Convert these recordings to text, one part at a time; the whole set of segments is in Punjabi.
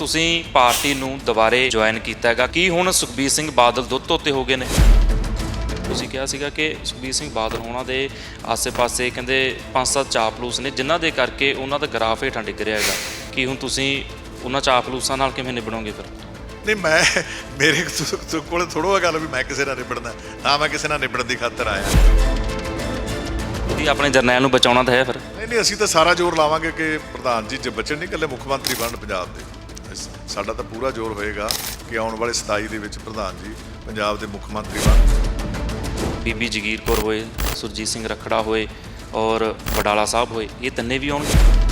ਤੁਸੀਂ ਪਾਰਟੀ ਨੂੰ ਦੁਬਾਰੇ ਜੁਆਇਨ ਕੀਤਾ ਹੈਗਾ। ਕੀ ਹੁਣ ਸੁਖਬੀਰ ਸਿੰਘ ਬਾਦਲ ਦੁੱਧ ਧੋਤੇ ਹੋ ਗਏ ਨੇ? ਤੁਸੀਂ ਕਿਹਾ ਸੀਗਾ ਕਿ ਸੁਖਬੀਰ ਸਿੰਘ ਬਾਦਲ ਹੋਣਾ ਦੇ ਆਸੇ-ਪਾਸੇ ਕਹਿੰਦੇ ਪੰਜ ਸੱਤ ਚਾਪਲੂਸ ਨੇ ਜਿਨ੍ਹਾਂ ਦੇ ਕਰਕੇ ਉਹਨਾਂ ਦਾ ਗ੍ਰਾਫ ਹੇਠਾਂ ਡਿੱਗ ਰਿਹਾ ਹੈਗਾ। ਕੀ ਹੁਣ ਤੁਸੀਂ ਉਹਨਾਂ ਚਾਪਲੂਸਾਂ ਨਾਲ ਕਿਵੇਂ ਨਿਭਣੋਗੇ ਫਿਰ? ਨਹੀਂ ਮੈਂ ਮੇਰੇ ਕੋਲ ਥੋੜੋ ਗੱਲ ਵੀ ਮੈਂ ਕਿਸੇ ਨਾਲ ਨਿਬੜਨਾ ਨਾ ਮੈਂ ਕਿਸੇ ਨਾਲ ਨਿਬੜਨ ਦੀ ਖਾਤਰ ਆਇਆ। ਕੀ ਆਪਣੇ ਜਰਨੈਲ ਨੂੰ ਬਚਾਉਣਾ ਤਾਂ ਹੈ ਫਿਰ? ਨਹੀਂ ਨਹੀਂ ਅਸੀਂ ਤਾਂ ਸਾਰਾ ਜ਼ੋਰ ਲਾਵਾਂਗੇ ਕਿ ਪ੍ਰਧਾਨ ਜੀ ਜੇ ਬਚਣ ਨਹੀਂ ਇਕੱਲੇ ਮੁੱਖ ਮੰਤਰੀ ਬਣਨ ਪੰਜਾਬ ਦੇ। ਸਾਡਾ ਤਾਂ ਪੂਰਾ ਜ਼ੋਰ ਹੋਏਗਾ ਕਿ ਆਉਣ ਵਾਲੇ 27 ਦੇ ਵਿੱਚ ਪ੍ਰਧਾਨ ਜੀ ਪੰਜਾਬ ਦੇ ਮੁੱਖ ਮੰਤਰੀ ਬਣਨ ਬੀਬੀ ਜਗੀਰ ਕੌਰ ਹੋਏ ਸੁਰਜੀਤ ਸਿੰਘ ਰਖੜਾ ਹੋਏ ਔਰ ਵਡਾਲਾ ਸਾਹਿਬ ਹੋਏ ਇਹ ਤਿੰਨੇ ਵੀ ਆਉਣਗੇ।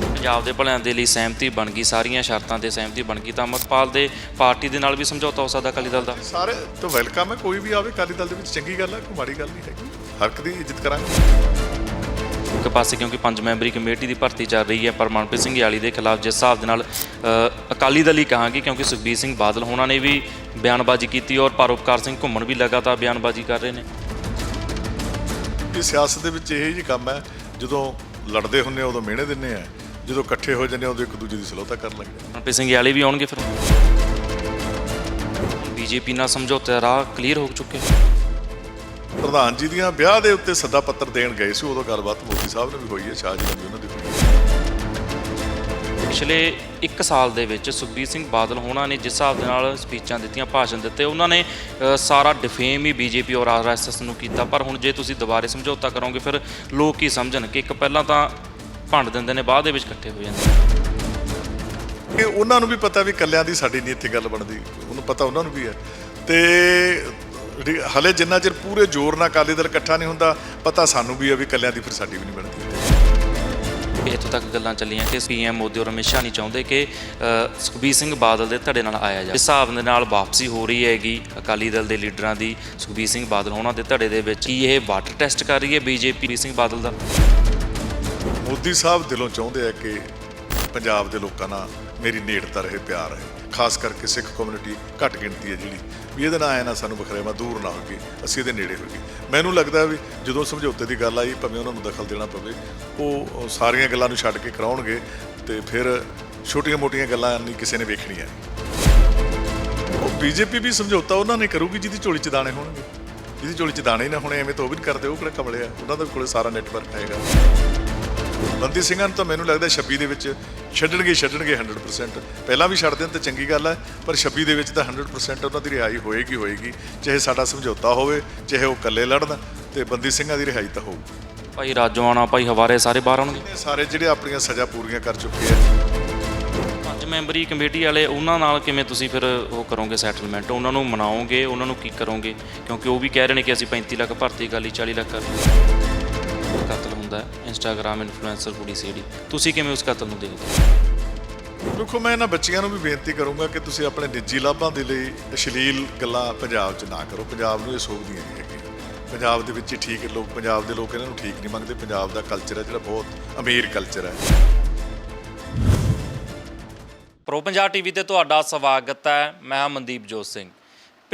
ਪੰਜਾਬ ਦੇ ਭਲਿਆਂ ਦੇ ਲਈ ਸਹਿਮਤੀ ਬਣ ਗਈ ਸਾਰੀਆਂ ਸ਼ਰਤਾਂ ਤੇ ਸਹਿਮਤੀ ਬਣ ਗਈ ਤਾਂ ਅਮਰਪਾਲ ਦੇ ਪਾਰਟੀ ਦੇ ਨਾਲ ਵੀ ਸਮਝੌਤਾ ਹੋ ਸਕਦਾ ਅਕਾਲੀ ਦਲ ਦਾ। ਸਾਰੇ ਤਾਂ ਵੈਲਕਮ ਹੈ ਕੋਈ ਵੀ ਆਵੇ ਅਕਾਲੀ ਦਲ ਦੇ ਵਿੱਚ ਚੰਗੀ ਗੱਲ ਹੈ ਕੋਈ ਮਾੜੀ ਗੱਲ ਨਹੀਂ ਹੈਗੀ। ਹਰ ਇੱਕ ਦੀ ਇੱਜ਼ਤ ਕਰਾਂਗੇ। ਇੱਕ ਪਾਸੇ ਕਿਉਂਕਿ ਪੰਜ ਮੈਂਬਰੀ ਕਮੇਟੀ ਦੀ ਭਰਤੀ ਚੱਲ ਰਹੀ ਹੈ ਪਰ ਮਨਪ੍ਰੀਤ ਸਿੰਘ ਯਾਲੀ ਦੇ ਖਿਲਾਫ ਜਿਸ ਹਿਸਾਬ ਦੇ ਨਾਲ ਅਕਾਲੀ ਦਲ ਹੀ ਕਹਾਂਗੇ ਕਿਉਂਕਿ ਸੁਖਬੀਰ ਸਿੰਘ ਬਾਦਲ ਹੋਣਾ ਨੇ ਵੀ ਬਿਆਨਬਾਜ਼ੀ ਕੀਤੀ ਔਰ ਪਰਉਪਕਾਰ ਸਿੰਘ ਘੁੰਮਣ ਵੀ ਲਗਾਤਾਰ ਬਿਆਨਬਾਜ਼ੀ ਕਰ ਰਹੇ ਨੇ। ਇਹ ਸਿਆਸਤ ਦੇ ਵਿੱਚ ਇਹ ਜੀ ਕੰਮ ਹੈ ਜਦੋਂ ਲੜਦੇ ਹੁੰਨੇ ਉਦੋਂ ਮਿਹਣੇ ਦਿੰਨੇ ਆ ਜਦੋਂ ਇਕੱਠੇ ਹੋ ਜਾਂਦੇ ਉਦੋਂ ਇੱਕ ਦੂਜੇ ਦੀ ਸਲੋਤਾ ਕਰਨ ਲੱਗ ਜਾਂਦੇ ਮਨਪ੍ਰੀਤ ਸਿੰਘ ਯਾਲੀ ਵੀ ਆਉਣਗੇ ਫਿਰ। ਬੀਜੇਪੀ ਨਾਲ ਸਮਝੌਤੇ ਰਾਹ ਕਲੀਅਰ ਹੋ ਚੁੱਕੇ ਪ੍ਰਧਾਨ ਜੀ ਦੀਆਂ ਵਿਆਹ ਦੇ ਉੱਤੇ ਸੱਦਾ ਪੱਤਰ ਦੇਣ ਗਏ ਸੀ ਉਦੋਂ ਗੱਲਬਾਤ ਮੋਦੀ ਸਾਹਿਬ ਨਾਲ ਵੀ ਹੋਈ ਹੈ ਸ਼ਾਹ ਜੀ ਨਾਲ ਵੀ ਉਹਨਾਂ ਦੀ ਹੋਈ ਪਿਛਲੇ 1 ਸਾਲ ਦੇ ਵਿੱਚ ਸੁਖਬੀਰ ਸਿੰਘ ਬਾਦਲ ਹੋਣਾ ਨੇ ਜਿਸ ਹਿਸਾਬ ਦੇ ਨਾਲ ਸਪੀਚਾਂ ਦਿੱਤੀਆਂ ਭਾਸ਼ਣ ਦਿੱਤੇ ਉਹਨਾਂ ਨੇ ਸਾਰਾ ਡਿਫੇਮ ਹੀ ਬੀਜੇਪੀ ਔਰ ਆਰਐਸਐਸ ਨੂੰ ਕੀਤਾ। ਪਰ ਹੁਣ ਜੇ ਤੁਸੀਂ ਦੁਬਾਰੇ ਸਮਝੌਤਾ ਕਰੋਗੇ ਫਿਰ ਲੋਕ ਕੀ ਸਮਝਣ ਕਿ ਇੱਕ ਪਹਿਲਾਂ ਤਾਂ ਭੰਡ ਦਿੰਦੇ ਨੇ ਬਾਅਦ ਦੇ ਵਿੱਚ ਇਕੱਠੇ ਹੋ ਜਾਂਦੇ ਨੇ। ਕਿ ਉਹਨਾਂ ਨੂੰ ਵੀ ਪਤਾ ਵੀ ਕੱਲਿਆਂ ਦੀ ਸਾਡੀ ਨਹੀਂ ਇੱਥੇ ਗੱਲ ਬਣਦੀ ਉਹਨੂੰ ਪਤਾ ਉਹਨਾਂ ਨੂੰ ਵੀ ਹੈ। ਤੇ ਹਲੇ ਜਿੰਨਾ ਚਿਰ ਪੂਰੇ ਜ਼ੋਰ ਨਾਲ ਅਕਾਲੀ ਦਲ ਇਕੱਠਾ ਨਹੀਂ ਹੁੰਦਾ ਪਤਾ ਸਾਨੂੰ ਵੀ ਹੈ ਵੀ ਕੱਲਿਆਂ ਦੀ ਫਿਰ ਸਾਡੀ ਵੀ ਨਹੀਂ ਬਣਦੀ। ਇੱਥੋਂ ਤੱਕ ਗੱਲਾਂ ਚੱਲੀਆਂ ਕਿ ਪੀਐਮ ਮੋਦੀ ਔਰ ਸ਼ਾਹ ਨਹੀਂ ਚਾਹੁੰਦੇ ਕਿ ਸੁਖਬੀਰ ਸਿੰਘ ਬਾਦਲ ਦੇ ਧੜੇ ਨਾਲ ਆਇਆ ਜਾਵੇ। ਇਸ ਹਿਸਾਬ ਦੇ ਨਾਲ ਵਾਪਸੀ ਹੋ ਰਹੀ ਹੈਗੀ ਅਕਾਲੀ ਦਲ ਦੇ ਲੀਡਰਾਂ ਦੀ ਸੁਖਬੀਰ ਸਿੰਘ ਬਾਦਲ ਹੋਣਾ ਦੇ ਧੜੇ ਦੇ ਵਿੱਚ। ਕੀ ਇਹ ਵਾਟਰ ਟੈਸਟ ਕਰ ਰਹੀ ਹੈ ਬੀਜੇਪੀ ਸਿੰਘ ਬਾਦਲ ਦਾ? ਮੋਦੀ ਸਾਹਿਬ ਦਿਲੋਂ ਚਾਹੁੰਦੇ ਆ ਕਿ ਪੰਜਾਬ ਦੇ ਲੋਕਾਂ ਨਾਲ ਮੇਰੀ ਨੇੜਤਾ ਰਹੇ ਪਿਆਰ ਰਹੇ। ਖਾਸ ਕਰਕੇ ਸਿੱਖ ਕਮਿਊਨਿਟੀ ਘੱਟ ਗਿਣਤੀ ਹੈ ਜਿਹੜੀ। ਵੀ ਇਹਦੇ ਨਾਲ ਆਇਆ ਨਾ ਸਾਨੂੰ ਬਖਰੇਵਾ ਦੂਰ ਨਾ ਹੋਗੇ ਅਸੀਂ ਇਹਦੇ ਨੇੜੇ ਹੋਗੇ ਮੈਨੂੰ ਲੱਗਦਾ ਵੀ ਜਦੋਂ ਸਮਝੌਤੇ ਦੀ ਗੱਲ ਆਈ, ਭਾਵੇਂ ਉਹਨਾਂ ਨੂੰ ਦਖਲ ਦੇਣਾ ਪਵੇ, ਉਹ ਸਾਰੀਆਂ ਗੱਲਾਂ ਨੂੰ ਛੱਡ ਕੇ ਕਰਾਉਣਗੇ ਤੇ ਫਿਰ ਛੋਟੀਆਂ-ਮੋਟੀਆਂ ਗੱਲਾਂ ਨਹੀਂ ਕਿਸੇ ਨੇ ਵੇਖਣੀਆਂ। ਉਹ ਬੀਜੇਪੀ ਵੀ ਸਮਝੌਤਾ ਉਹਨਾਂ ਨੇ ਕਰੂਗੀ, ਜਿਹਦੀ ਝੋਲੀ 'ਚ ਦਾਣੇ ਹੋਣਗੇ। ਜਿਹਦੀ ਝੋਲੀ 'ਚ ਦਾਣੇ ਨਾ ਹੋਣੇ, ਐਵੇਂ ਤਾਂ ਉਹ ਵੀ ਨਹੀਂ ਕਰਦੇ, ਉਹ ਕਿਹੜਾ ਕਮਲੇ ਆ ਉਹਨਾਂ ਦੇ ਕੋਲੇ ਸਾਰਾ ਨੈਟਵਰਕ ਹੈਗਾ। ਬੰਦੀ ਸਿੰਘਾਂ ਨੂੰ ਤਾਂ ਮੈਨੂੰ ਲੱਗਦਾ 26 ਦੇ ਵਿੱਚ ਛੱਡਣਗੇ ਛੱਡਣਗੇ 100% ਪਹਿਲਾਂ ਵੀ ਛੱਡ ਦੇਣ ਤੇ ਚੰਗੀ ਗੱਲ ਹੈ ਪਰ 26 ਦੇ ਵਿੱਚ ਤਾਂ 100% ਉਹਨਾਂ ਦੀ ਰਿਹਾਈ ਹੋਏਗੀ ਹੋਏਗੀ। ਚਾਹੇ ਸਾਡਾ ਸਮਝੌਤਾ ਹੋਵੇ ਚਾਹੇ ਉਹ ਇਕੱਲੇ ਲੜਨ ਤੇ ਬੰਦੀ ਸਿੰਘਾਂ ਦੀ ਰਿਹਾਈ ਤਾਂ ਹੋਊ। ਭਾਈ ਰਾਜੋਆਣਾ ਭਾਈ ਹਵਾਰੇ ਸਾਰੇ ਬਾਹਰ ਆਉਣਗੇ? ਸਾਰੇ ਜਿਹੜੇ ਆਪਣੀਆਂ ਸਜ਼ਾ ਪੂਰੀਆਂ ਕਰ ਚੁੱਕੇ ਆ। ਪੰਜ ਮੈਂਬਰੀ ਕਮੇਟੀ ਵਾਲੇ ਉਹਨਾਂ ਨਾਲ ਕਿਵੇਂ ਤੁਸੀਂ ਫਿਰ ਉਹ ਕਰੋਗੇ ਸੈਟਲਮੈਂਟ ਉਹਨਾਂ ਨੂੰ ਮਨਾਓਗੇ ਉਹਨਾਂ ਨੂੰ ਕੀ ਕਰੋਗੇ? ਕਿਉਂਕਿ ਉਹ ਵੀ ਕਹਿ ਰਹੇ ਨੇ ਕਿ ਅਸੀਂ 35 ਲੱਖ ਭਰਤੀ ਕਰ ਲਈ 40 ਲੱਖ ਕਰ ਲਈ। ਹੁੰਦਾ ਹੈ ਇੰਸਟਾਗ੍ਰam ਇਨਫਲੂਐਂਸਰ ਕੁੜੀ ਸੀੜੀ। ਤੁਸੀਂ ਕਿਵੇਂ ਉਸ ਕਤਲ ਨੂੰ ਦੇਖਦੇ ਹੋ? ਦੇਖੋ ਮੈਂ ਇਹਨਾਂ ਬੱਚਿਆਂ ਨੂੰ ਵੀ ਬੇਨਤੀ ਕਰੂੰਗਾ ਕਿ ਤੁਸੀਂ ਆਪਣੇ ਨਿੱਜੀ ਲਾਭਾਂ ਦੇ ਲਈ ਅਸ਼ਲੀਲ ਗੱਲਾਂ ਪੰਜਾਬ 'ਚ ਨਾ ਕਰੋ। ਪੰਜਾਬ ਨੂੰ ਇਹ ਸੋਭਦੀਆਂ ਨਹੀਂ ਹੈਗੀਆਂ। ਪੰਜਾਬ ਦੇ ਵਿੱਚ ਹੀ ਠੀਕ ਲੋਕ ਪੰਜਾਬ ਦੇ ਲੋਕ ਇਹਨਾਂ ਨੂੰ ਠੀਕ ਨਹੀਂ ਮੰਗਦੇ ਪੰਜਾਬ ਦਾ ਕਲਚਰ ਹੈ ਜਿਹੜਾ ਬਹੁਤ ਅਮੀਰ ਕਲਚਰ ਹੈ। ਪ੍ਰੋ ਪੰਜਾਬ ਟੀਵੀ ਤੇ ਤੁਹਾਡਾ ਸਵਾਗਤ ਹੈ। ਮੈਂ ਹਾਂ ਮਨਦੀਪ ਜੋਤ ਸਿੰਘ।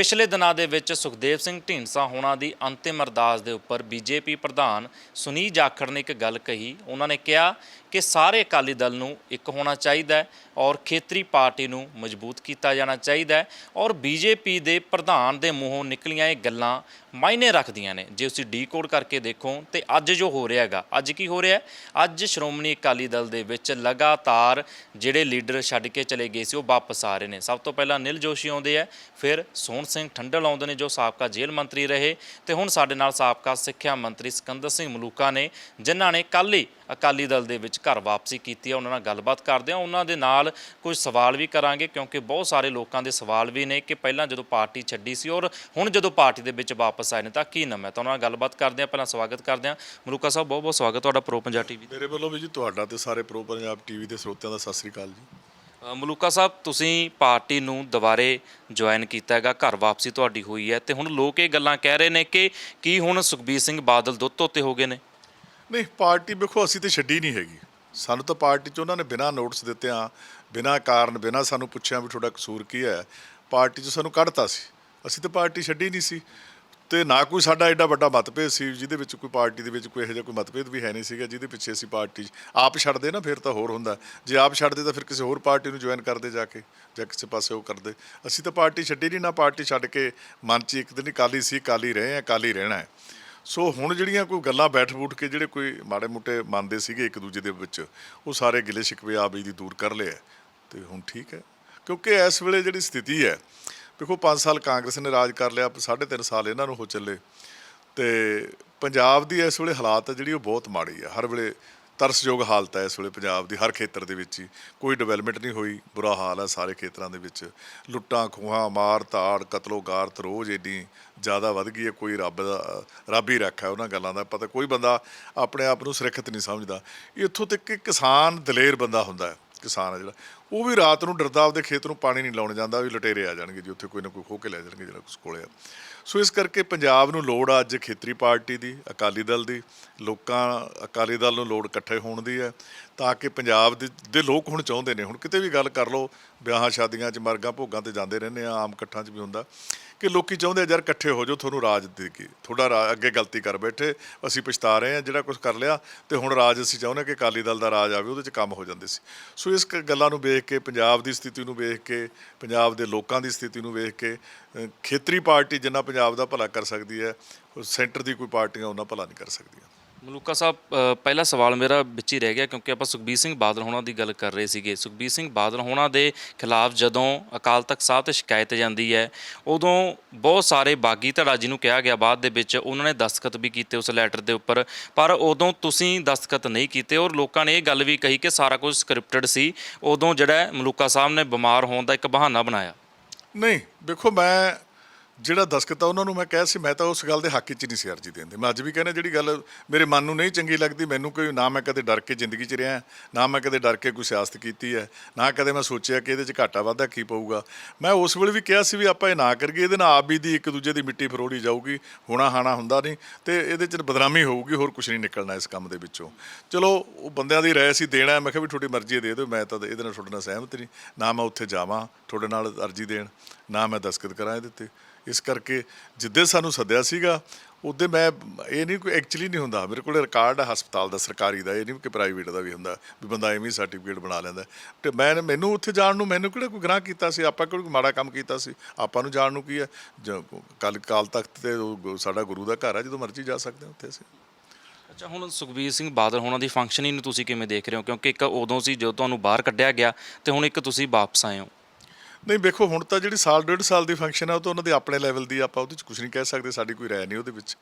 ਪਿਛਲੇ ਦਿਨਾਂ ਦੇ ਵਿੱਚ ਸੁਖਦੇਵ ਸਿੰਘ ਢੀਂਡਸਾ ਹੋਣਾ ਦੀ ਅੰਤਿਮ ਅਰਦਾਸ ਦੇ ਉੱਪਰ ਬੀਜੇਪੀ ਪ੍ਰਧਾਨ ਸੁਨੀਲ ਜਾਖੜ ਨੇ ਇੱਕ ਗੱਲ ਕਹੀ। ਉਹਨਾਂ ਨੇ ਕਿਹਾ ਕਿ ਸਾਰੇ ਅਕਾਲੀ ਦਲ ਨੂੰ ਇੱਕ ਹੋਣਾ ਚਾਹੀਦਾ ਹੈ ਔਰ ਖੇਤਰੀ ਪਾਰਟੀ ਨੂੰ ਮਜ਼ਬੂਤ ਕੀਤਾ ਜਾਣਾ ਚਾਹੀਦਾ ਹੈ ਔਰ ਬੀਜੇਪੀ ਦੇ ਪ੍ਰਧਾਨ ਦੇ ਮੂੰਹੋਂ ਨਿਕਲੀਆਂ ਇਹ ਗੱਲਾਂ ਮਾਇਨੇ ਰੱਖਦੀਆਂ ਨੇ ਜੇ ਤੁਸੀਂ ਡੀਕੋਡ ਕਰਕੇ ਦੇਖੋ ਤੇ ਅੱਜ ਜੋ ਹੋ ਰਿਹਾ ਹੈਗਾ, ਅੱਜ ਕੀ ਹੋ ਰਿਹਾ ਹੈ? ਅੱਜ ਸ਼੍ਰੋਮਣੀ ਅਕਾਲੀ ਦਲ ਦੇ ਵਿੱਚ ਲਗਾਤਾਰ ਜਿਹੜੇ ਲੀਡਰ ਛੱਡ ਕੇ ਚਲੇ ਗਏ ਸੀ, ਉਹ ਵਾਪਸ ਆ ਰਹੇ ਨੇ ਸਭ ਤੋਂ ਪਹਿਲਾਂ ਨਿਲ ਜੋਸ਼ੀ ਆਉਂਦੇ ਆ, ਫਿਰ ਸੋਹਣ ਸਿੰਘ ਠੰਡਲ ਆਉਂਦੇ ਨੇ ਜੋ ਸਾਬਕਾ ਜੇਲ੍ਹ ਮੰਤਰੀ ਰਹੇ ਤੇ ਹੁਣ ਸਾਡੇ ਨਾਲ ਸਾਬਕਾ ਸਿੱਖਿਆ ਮੰਤਰੀ ਸਿਕੰਦਰ ਸਿੰਘ ਮਲੂਕਾ ਨੇ, ਜਿਨ੍ਹਾਂ ਨੇ ਕੱਲ੍ਹ ਹੀ ਅਕਾਲੀ ਦਲ ਦੇ ਵਿੱਚ ਘਰ ਵਾਪਸੀ ਕੀਤੀ ਹੈ ਉਹਨਾਂ ਨਾਲ ਗੱਲਬਾਤ ਕਰਦੇ ਹਾਂ ਉਹਨਾਂ ਦੇ ਨਾਲ ਕੁਝ ਸਵਾਲ ਵੀ ਕਰਾਂਗੇ ਕਿਉਂਕਿ ਬਹੁਤ ਸਾਰੇ ਲੋਕਾਂ ਦੇ ਸਵਾਲ ਵੀ ਨੇ ਕਿ ਪਹਿਲਾਂ ਜਦੋਂ ਪਾਰਟੀ ਛੱਡੀ ਸੀ ਔਰ ਹੁਣ ਜਦੋਂ ਪਾਰਟੀ ਦੇ ਵਿੱਚ ਵਾਪਸ ਆਏ ਨੇ ਤਾਂ ਕੀ ਨਮ ਹੈ? ਤਾਂ ਉਹਨਾਂ ਨਾਲ ਗੱਲਬਾਤ ਕਰਦੇ ਹਾਂ ਪਹਿਲਾਂ ਸਵਾਗਤ ਕਰਦੇ ਹਾਂ ਮਲੂਕਾ ਸਾਹਿਬ ਬਹੁਤ ਬਹੁਤ ਸਵਾਗਤ ਤੁਹਾਡਾ ਪ੍ਰੋ ਪੰਜਾਬ ਟੀਵੀ ਮੇਰੇ ਵੱਲੋਂ ਵੀ ਜੀ ਤੁਹਾਡਾ ਤੇ ਸਾਰੇ ਪ੍ਰੋ ਪੰਜਾਬ ਟੀਵੀ ਦੇ ਸਰੋਤਿਆਂ ਦਾ ਸਤਿ ਸ੍ਰੀ ਅਕਾਲ ਜੀ। ਮਲੂਕਾ ਸਾਹਿਬ ਤੁਸੀਂ ਪਾਰਟੀ ਨੂੰ ਦੁਬਾਰੇ ਜੁਆਇਨ ਕੀਤਾ ਹੈਗਾ ਘਰ ਵਾਪਸੀ ਤੁਹਾਡੀ ਹੋਈ ਹੈ ਤੇ ਹੁਣ ਲੋਕ ਇਹ ਗੱਲਾਂ ਕਹਿ ਰਹੇ ਨੇ ਕਿ ਕੀ ਹੁਣ ਸੁਖਬੀਰ ਸਿੰਘ ਬਾਦਲ ਦੁੱਧ ਧੋਤੇ ਹੋ ਗਏ ਨੇ? ਨਹੀਂ, ਪਾਰਟੀ ਵੇਖੋ, ਅਸੀਂ ਤੇ ਛੱਡੀ ਨਹੀਂ ਹੈਗੀ। ਸਾਨੂੰ ਤਾਂ ਪਾਰਟੀ 'ਚ ਉਹਨਾਂ ਨੇ ਬਿਨਾਂ ਨੋਟਿਸ ਦਿੱਤਿਆਂ ਬਿਨਾਂ ਕਾਰਨ, ਬਿਨਾਂ ਸਾਨੂੰ ਪੁੱਛਿਆ ਵੀ ਤੁਹਾਡਾ ਕਸੂਰ ਕੀ ਹੈ, ਪਾਰਟੀ 'ਚ ਸਾਨੂੰ ਕੱਢਤਾ ਸੀ। ਅਸੀਂ ਤਾਂ ਪਾਰਟੀ ਛੱਡੀ ਨਹੀਂ ਸੀ। ਤੇ ਨਾ ਕੋਈ ਸਾਡਾ ਐਡਾ ਵੱਡਾ ਮਤਭੇਦ ਸੀ, ਜਿਹਦੇ ਵਿੱਚ ਕੋਈ ਪਾਰਟੀ ਦੇ ਵਿੱਚ ਕੋਈ ਇਹੋ ਜਿਹਾ ਕੋਈ ਮਤਭੇਦ ਵੀ ਹੈ ਨਹੀਂ ਸੀਗਾ, ਜਿਹਦੇ ਪਿੱਛੇ ਅਸੀਂ ਪਾਰਟੀ 'ਚ, ਆਪ ਛੱਡਦੇ ਨਾ, ਫਿਰ ਤਾਂ ਹੋਰ ਹੁੰਦਾ। ਜੇ ਆਪ ਛੱਡਦੇ ਤਾਂ ਫਿਰ ਕਿਸੇ ਹੋਰ ਪਾਰਟੀ ਨੂੰ ਜੁਆਇਨ ਕਰਦੇ ਜਾ ਕੇ, ਜਾਂ ਕਿਸੇ ਪਾਸੇ ਉਹ ਕਰਦੇ। ਅਸੀਂ ਤਾਂ ਪਾਰਟੀ ਛੱਡੀ ਨਹੀਂ, ਨਾ ਪਾਰਟੀ ਛੱਡ ਕੇ, ਮਨ 'ਚ ਇੱਕ ਦਿਨ ਹੀ ਕਾਲੀ ਸੀ, ਕਾਲੀ ਰਹੇ ਆ, ਕਾਲੀ ਰਹਿਣਾ ਹੈ। ਸੋ ਹੁਣ ਜਿਹੜੀਆਂ ਕੋਈ ਗੱਲਾਂ ਬੈਠ ਬੂਠ ਕੇ ਜਿਹੜੇ ਕੋਈ ਮਾੜੇ ਮੋਟੇ ਮੰਨਦੇ ਸੀਗੇ ਇੱਕ ਦੂਜੇ ਦੇ ਵਿੱਚ, ਉਹ ਸਾਰੇ ਗਿਲੇ ਸ਼ਿਕਵੇ ਆਪ ਹੀ ਦੀ ਦੂਰ ਕਰ ਲਏ ਹੈ ਤੇ ਹੁਣ ਠੀਕ ਹੈ। ਕਿਉਂਕਿ ਇਸ ਵੇਲੇ ਜਿਹੜੀ ਸਥਿਤੀ ਹੈ, ਦੇਖੋ 5 ਸਾਲ ਕਾਂਗਰਸ ਨੇ ਰਾਜ ਕਰ ਲਿਆ 3.5 ਸਾਲ ਇਹਨਾਂ ਨੂੰ ਹੋ ਚੱਲੇ। ਤੇ ਪੰਜਾਬ ਦੀ ਇਸ ਵੇਲੇ ਹਾਲਾਤ ਹੈ ਜਿਹੜੀ ਉਹ ਬਹੁਤ ਮਾੜੀ ਹੈ ਹਰ ਵੇਲੇ ਤਰਸਯੋਗ ਹਾਲਤ ਹੈ ਇਸ ਵੇਲੇ ਪੰਜਾਬ ਦੀ, ਹਰ ਖੇਤਰ ਦੇ ਵਿੱਚ ਹੀ। ਕੋਈ ਡਿਵੈਲਪਮੈਂਟ ਨਹੀਂ ਹੋਈ, ਬੁਰਾ ਹਾਲ ਹੈ ਸਾਰੇ ਖੇਤਰਾਂ ਦੇ ਵਿੱਚ। ਲੁੱਟਾਂ, ਖੋਹਾਂ, ਮਾਰ ਧਾੜ, ਕਤਲੋ ਗਾਰਤ ਰੋਜ਼ ਏਡੀ ਜ਼ਿਆਦਾ ਵੱਧ ਗਈ ਹੈ, ਕੋਈ ਰੱਬ ਦਾ, ਰੱਬ ਹੀ ਰੱਖਾ ਉਹਨਾਂ ਗੱਲਾਂ ਦਾ। ਪਤਾ ਕੋਈ ਬੰਦਾ ਆਪਣੇ ਆਪ ਨੂੰ ਸੁਰੱਖਿਅਤ ਨਹੀਂ ਸਮਝਦਾ। ਇੱਥੋਂ ਤੱਕ ਕਿ ਕਿਸਾਨ ਦਲੇਰ ਬੰਦਾ ਹੁੰਦਾ ਹੈ, ਕਿਸਾਨ ਆ ਜਿਹੜਾ। ਉਹ ਵੀ ਰਾਤ ਨੂੰ ਡਰਦਾ, ਆਪਦੇ ਖੇਤ ਨੂੰ ਪਾਣੀ ਨਹੀਂ ਲਾਉਣ ਜਾਂਦਾ ਵੀ ਲਟੇਰੇ ਆ ਜਾਣਗੇ ਜੀ, ਉੱਥੇ ਕੋਈ ਨਾ ਕੋਈ ਖੋ ਕੇ ਲੈ ਜਾਣਗੇ ਜਿਹੜਾ ਕੁਛ ਕੋਲੇ ਆ। ਸੋ ਇਸ ਕਰਕੇ ਪੰਜਾਬ ਨੂੰ ਲੋੜ ਆ ਅੱਜ ਖੇਤਰੀ ਪਾਰਟੀ ਦੀ, ਅਕਾਲੀ ਦਲ ਦੀ, ਲੋਕਾਂ, ਅਕਾਲੀ ਦਲ ਨੂੰ ਲੋੜ ਇਕੱਠੇ ਹੋਣ ਦੀ ਹੈ, ਤਾਂ ਕਿ ਪੰਜਾਬ ਦੇ ਦੇ ਲੋਕ ਹੁਣ ਚਾਹੁੰਦੇ ਨੇ, ਹੁਣ ਕਿਤੇ ਵੀ ਗੱਲ ਕਰ ਲਓ, ਵਿਆਹਾਂ ਸ਼ਾਦੀਆਂ 'ਚ ਮਰਗਾਂ ਭੋਗਾਂ ਤੇ ਜਾਂਦੇ ਰਹਿੰਦੇ ਆ, ਆਮ ਇਕੱਠਾਂ 'ਚ ਵੀ ਹੁੰਦਾ ਕਿ ਲੋਕੀ ਚਾਹੁੰਦੇ ਆ ਯਾਰ ਇਕੱਠੇ ਹੋ ਜਾਓ, ਤੁਹਾਨੂੰ ਰਾਜ ਦੇ ਕੇ ਥੋੜਾ ਰਾ- ਅੱਗੇ ਗਲਤੀ ਕਰ ਬੈਠੇ, ਅਸੀਂ ਪਛਤਾ ਰਹੇ ਹਾਂ, ਜਿਹੜਾ ਕੁਝ ਕਰ ਲਿਆ, ਤੇ ਹੁਣ ਰਾਜ ਅਸੀਂ ਚਾਹੁੰਦੇ ਕਿ ਅਕਾਲੀ ਦਲ ਦਾ ਰਾਜ ਆਵੇ, ਉਹਦੇ 'ਚ ਕੰਮ ਹੋ ਜਾਂਦੇ ਸੀ। ਸੋ ਇਸ ਗੱਲਾਂ ਨੂੰ ਵੇਖ ਕੇ, ਪੰਜਾਬ ਦੀ ਸਥਿਤੀ ਨੂੰ ਵੇਖ ਕੇ, ਪੰਜਾਬ ਦੇ ਲੋਕਾਂ ਦੀ ਸਥਿਤੀ ਨੂੰ ਵੇਖ ਕੇ ਖੇਤਰੀ ਪਾਰਟੀ ਜਿੰਨਾ ਪੰਜਾਬ ਦਾ ਭਲਾ ਕਰ ਸਕਦੀ ਹੈ ਸੈਂਟਰ ਦੀ ਕੋਈ ਪਾਰਟੀਆਂ ਉਹਨਾਂ ਭਲਾ ਨਹੀਂ ਕਰ ਸਕਦੀਆਂ। ਮਲੂਕਾ ਸਾਹਿਬ ਅ, ਪਹਿਲਾ ਸਵਾਲ ਮੇਰਾ ਵਿੱਚ ਹੀ ਰਹਿ ਗਿਆ ਕਿਉਂਕਿ ਆਪਾਂ ਸੁਖਬੀਰ ਸਿੰਘ ਬਾਦਲ ਹੋਣਾ ਦੀ ਗੱਲ ਕਰ ਰਹੇ ਸੀਗੇ। ਸੁਖਬੀਰ ਸਿੰਘ ਬਾਦਲ ਹੋਣਾ ਦੇ ਖਿਲਾਫ ਜਦੋਂ ਅਕਾਲ ਤਖਤ ਸਾਹਿਬ ਤੇ ਸ਼ਿਕਾਇਤ ਜਾਂਦੀ ਹੈ ਉਦੋਂ ਬਹੁਤ ਸਾਰੇ ਬਾਗੀ ਧੜਾ ਜਿਹਨੂੰ ਕਿਹਾ ਗਿਆ ਬਾਅਦ ਦੇ ਵਿੱਚ ਉਹਨਾਂ ਨੇ ਦਸਤਖਤ ਵੀ ਕੀਤੇ ਉਸ ਲੈਟਰ ਦੇ ਉੱਪਰ। ਪਰ ਉਦੋਂ ਤੁਸੀਂ ਦਸਤਖਤ ਨਹੀਂ ਕੀਤੇ ਔਰ ਲੋਕਾਂ ਨੇ ਇਹ ਗੱਲ ਵੀ ਕਹੀ ਕਿ ਸਾਰਾ ਕੁਝ ਸਕ੍ਰਿਪਟਡ ਸੀ। ਉਦੋਂ ਜਿਹੜਾ ਹੈ ਮਲੂਕਾ ਸਾਹਿਬ ਨੇ ਬਿਮਾਰ ਹੋਣ ਦਾ ਇੱਕ ਬਹਾਨਾ ਬਣਾਇਆ। ਨਹੀਂ ਦੇਖੋ ਮੈਂ ਜਿਹੜਾ ਦਸਕਤ ਆ, ਉਹਨਾਂ ਨੂੰ ਮੈਂ ਕਿਹਾ ਸੀ, ਮੈਂ ਤਾਂ ਉਸ ਗੱਲ ਦੇ ਹੱਕ 'ਚ ਨਹੀਂ ਸੀ ਅਰਜੀ ਦੇਂਦੇ ਮੈਂ ਅੱਜ ਵੀ ਕਹਿੰਦਾ, ਜਿਹੜੀ ਗੱਲ ਮੇਰੇ ਮਨ ਨੂੰ ਨਹੀਂ ਚੰਗੀ ਲੱਗਦੀ, ਮੈਨੂੰ ਕੋਈ ਨਾ ਮੈਂ ਕਦੇ ਡਰ ਕੇ ਜ਼ਿੰਦਗੀ 'ਚ ਰਿਹਾ, ਨਾ ਮੈਂ ਕਦੇ ਡਰ ਕੇ ਕੋਈ ਸਿਆਸਤ ਕੀਤੀ ਹੈ, ਨਾ ਕਦੇ ਮੈਂ ਸੋਚਿਆ ਕਿ ਇਹਦੇ 'ਚ ਘਾਟਾ ਵਾਧਾ ਕੀ ਪਊਗਾ। ਮੈਂ ਉਸ ਵੇਲੇ ਵੀ ਕਿਹਾ ਸੀ ਵੀ ਆਪਾਂ ਇਹ ਨਾ ਕਰੀਏ, ਇਹਦੇ ਨਾਲ ਆਪ ਵੀ ਦੀ ਇੱਕ ਦੂਜੇ ਦੀ ਮਿੱਟੀ ਫਰੋੜੀ ਜਾਊਗੀ, ਹੋਣਾ ਹਾਣਾ ਹੁੰਦਾ ਨਹੀਂ ਤੇ ਇਹਦੇ 'ਚ ਬਦਨਾਮੀ ਹੋਊਗੀ, ਹੋਰ ਕੁਝ ਨਹੀਂ ਨਿਕਲਣਾ ਇਸ ਕੰਮ ਦੇ ਵਿੱਚੋਂ। ਚਲੋ, ਉਹ ਬੰਦਿਆਂ ਦੀ ਰਾਏ ਸੀ, ਦੇਣਾ ਮੈਂ ਕਿਹਾ ਵੀ ਤੁਹਾਡੀ ਮਰਜ਼ੀ ਦੇ ਦਿਓ, ਮੈਂ ਤਾਂ ਇਹਦੇ ਨਾਲ ਤੁਹਾਡੇ ਨਾਲ ਸਹਿਮਤ ਨਹੀਂ। ਨਾ ਮੈਂ ਉੱਥੇ ਜਾਵਾਂ, ਤੁਹਾਡੇ ਨਾਲ ਅਰਜੀ ਦੇਣ, ਨਾ ਮੈਂ ਦਸਤਖਤ ਕਰਾਂ ਇਹਦੇ ਤੇ। ਇਸ ਕਰਕੇ ਜਿੱਦੇ ਸਾਨੂੰ ਸੱਦਿਆ ਸੀਗਾ, ਉਹਦੇ ਮੈਂ, ਇਹ ਨਹੀਂ ਕੋਈ ਐਕਚੁਅਲੀ ਨਹੀਂ ਹੁੰਦਾ। ਮੇਰੇ ਕੋਲ ਰਿਕਾਰਡ ਹੈ ਹਸਪਤਾਲ ਦਾ, ਸਰਕਾਰੀ ਦਾ, ਇਹ ਨਹੀਂ ਕਿ ਪ੍ਰਾਈਵੇਟ ਦਾ ਵੀ ਹੁੰਦਾ ਵੀ ਬੰਦਾ ਐਵੇਂ ਸਰਟੀਫਿਕੇਟ ਬਣਾ ਲੈਂਦਾ। ਤੇ ਮੈਂ ਮੈਨੂੰ ਉੱਥੇ ਜਾਣ ਨੂੰ, ਮੈਨੂੰ ਕਿਹੜਾ ਕੋਈ ਗੁਨਾਹ ਕੀਤਾ ਸੀ? ਆਪਾਂ ਕਿਹੜਾ ਕੋਈ ਮਾੜਾ ਕੰਮ ਕੀਤਾ ਸੀ? ਆਪਾਂ ਨੂੰ ਜਾਣ ਨੂੰ ਕੀ ਹੈ? ਕੱਲ, ਕਾਲ ਤਖਤ ਤੇ ਉਹ ਸਾਡਾ ਗੁਰੂ ਦਾ ਘਰ ਹੈ ਜਦੋਂ ਮਰਜ਼ੀ ਜਾ ਸਕਦੇ ਹਾਂ ਉੱਥੇ ਅਸੀਂ। ਅੱਛਾ, ਹੁਣ ਸੁਖਬੀਰ ਸਿੰਘ ਬਾਦਲ, ਹੋਣਾ ਦੀ ਫੰਕਸ਼ਨਿੰਗ ਨੂੰ ਤੁਸੀਂ ਕਿਵੇਂ ਦੇਖ ਰਹੇ ਹੋ? ਕਿਉਂਕਿ ਇੱਕ ਉਦੋਂ ਸੀ ਜਦੋਂ ਤੁਹਾਨੂੰ ਬਾਹਰ ਕੱਢਿਆ ਗਿਆ ਤੇ ਹੁਣ ਇੱਕ ਤੁਸੀਂ ਵਾਪਸ ਆਏ ਹੋ। ਨਹੀਂ, ਵੇਖੋ, ਹੁਣ ਤਾਂ ਜਿਹੜੀ ਸਾਲ, ਡੇਢ ਸਾਲ ਦੀ ਫੰਕਸ਼ਨ ਹੈ ਉਹ ਤਾਂ ਉਹਨਾਂ ਦੇ ਆਪਣੇ ਲੈਵਲ ਦੀ ਆਪਾਂ ਉਹਦੇ ਵਿੱਚ ਕੁਝ ਨਹੀਂ ਕਹਿ ਸਕਦੇ, ਸਾਡੀ ਕੋਈ ਰਾਏ ਨਹੀਂ ਉਹਦੇ ਵਿੱਚ।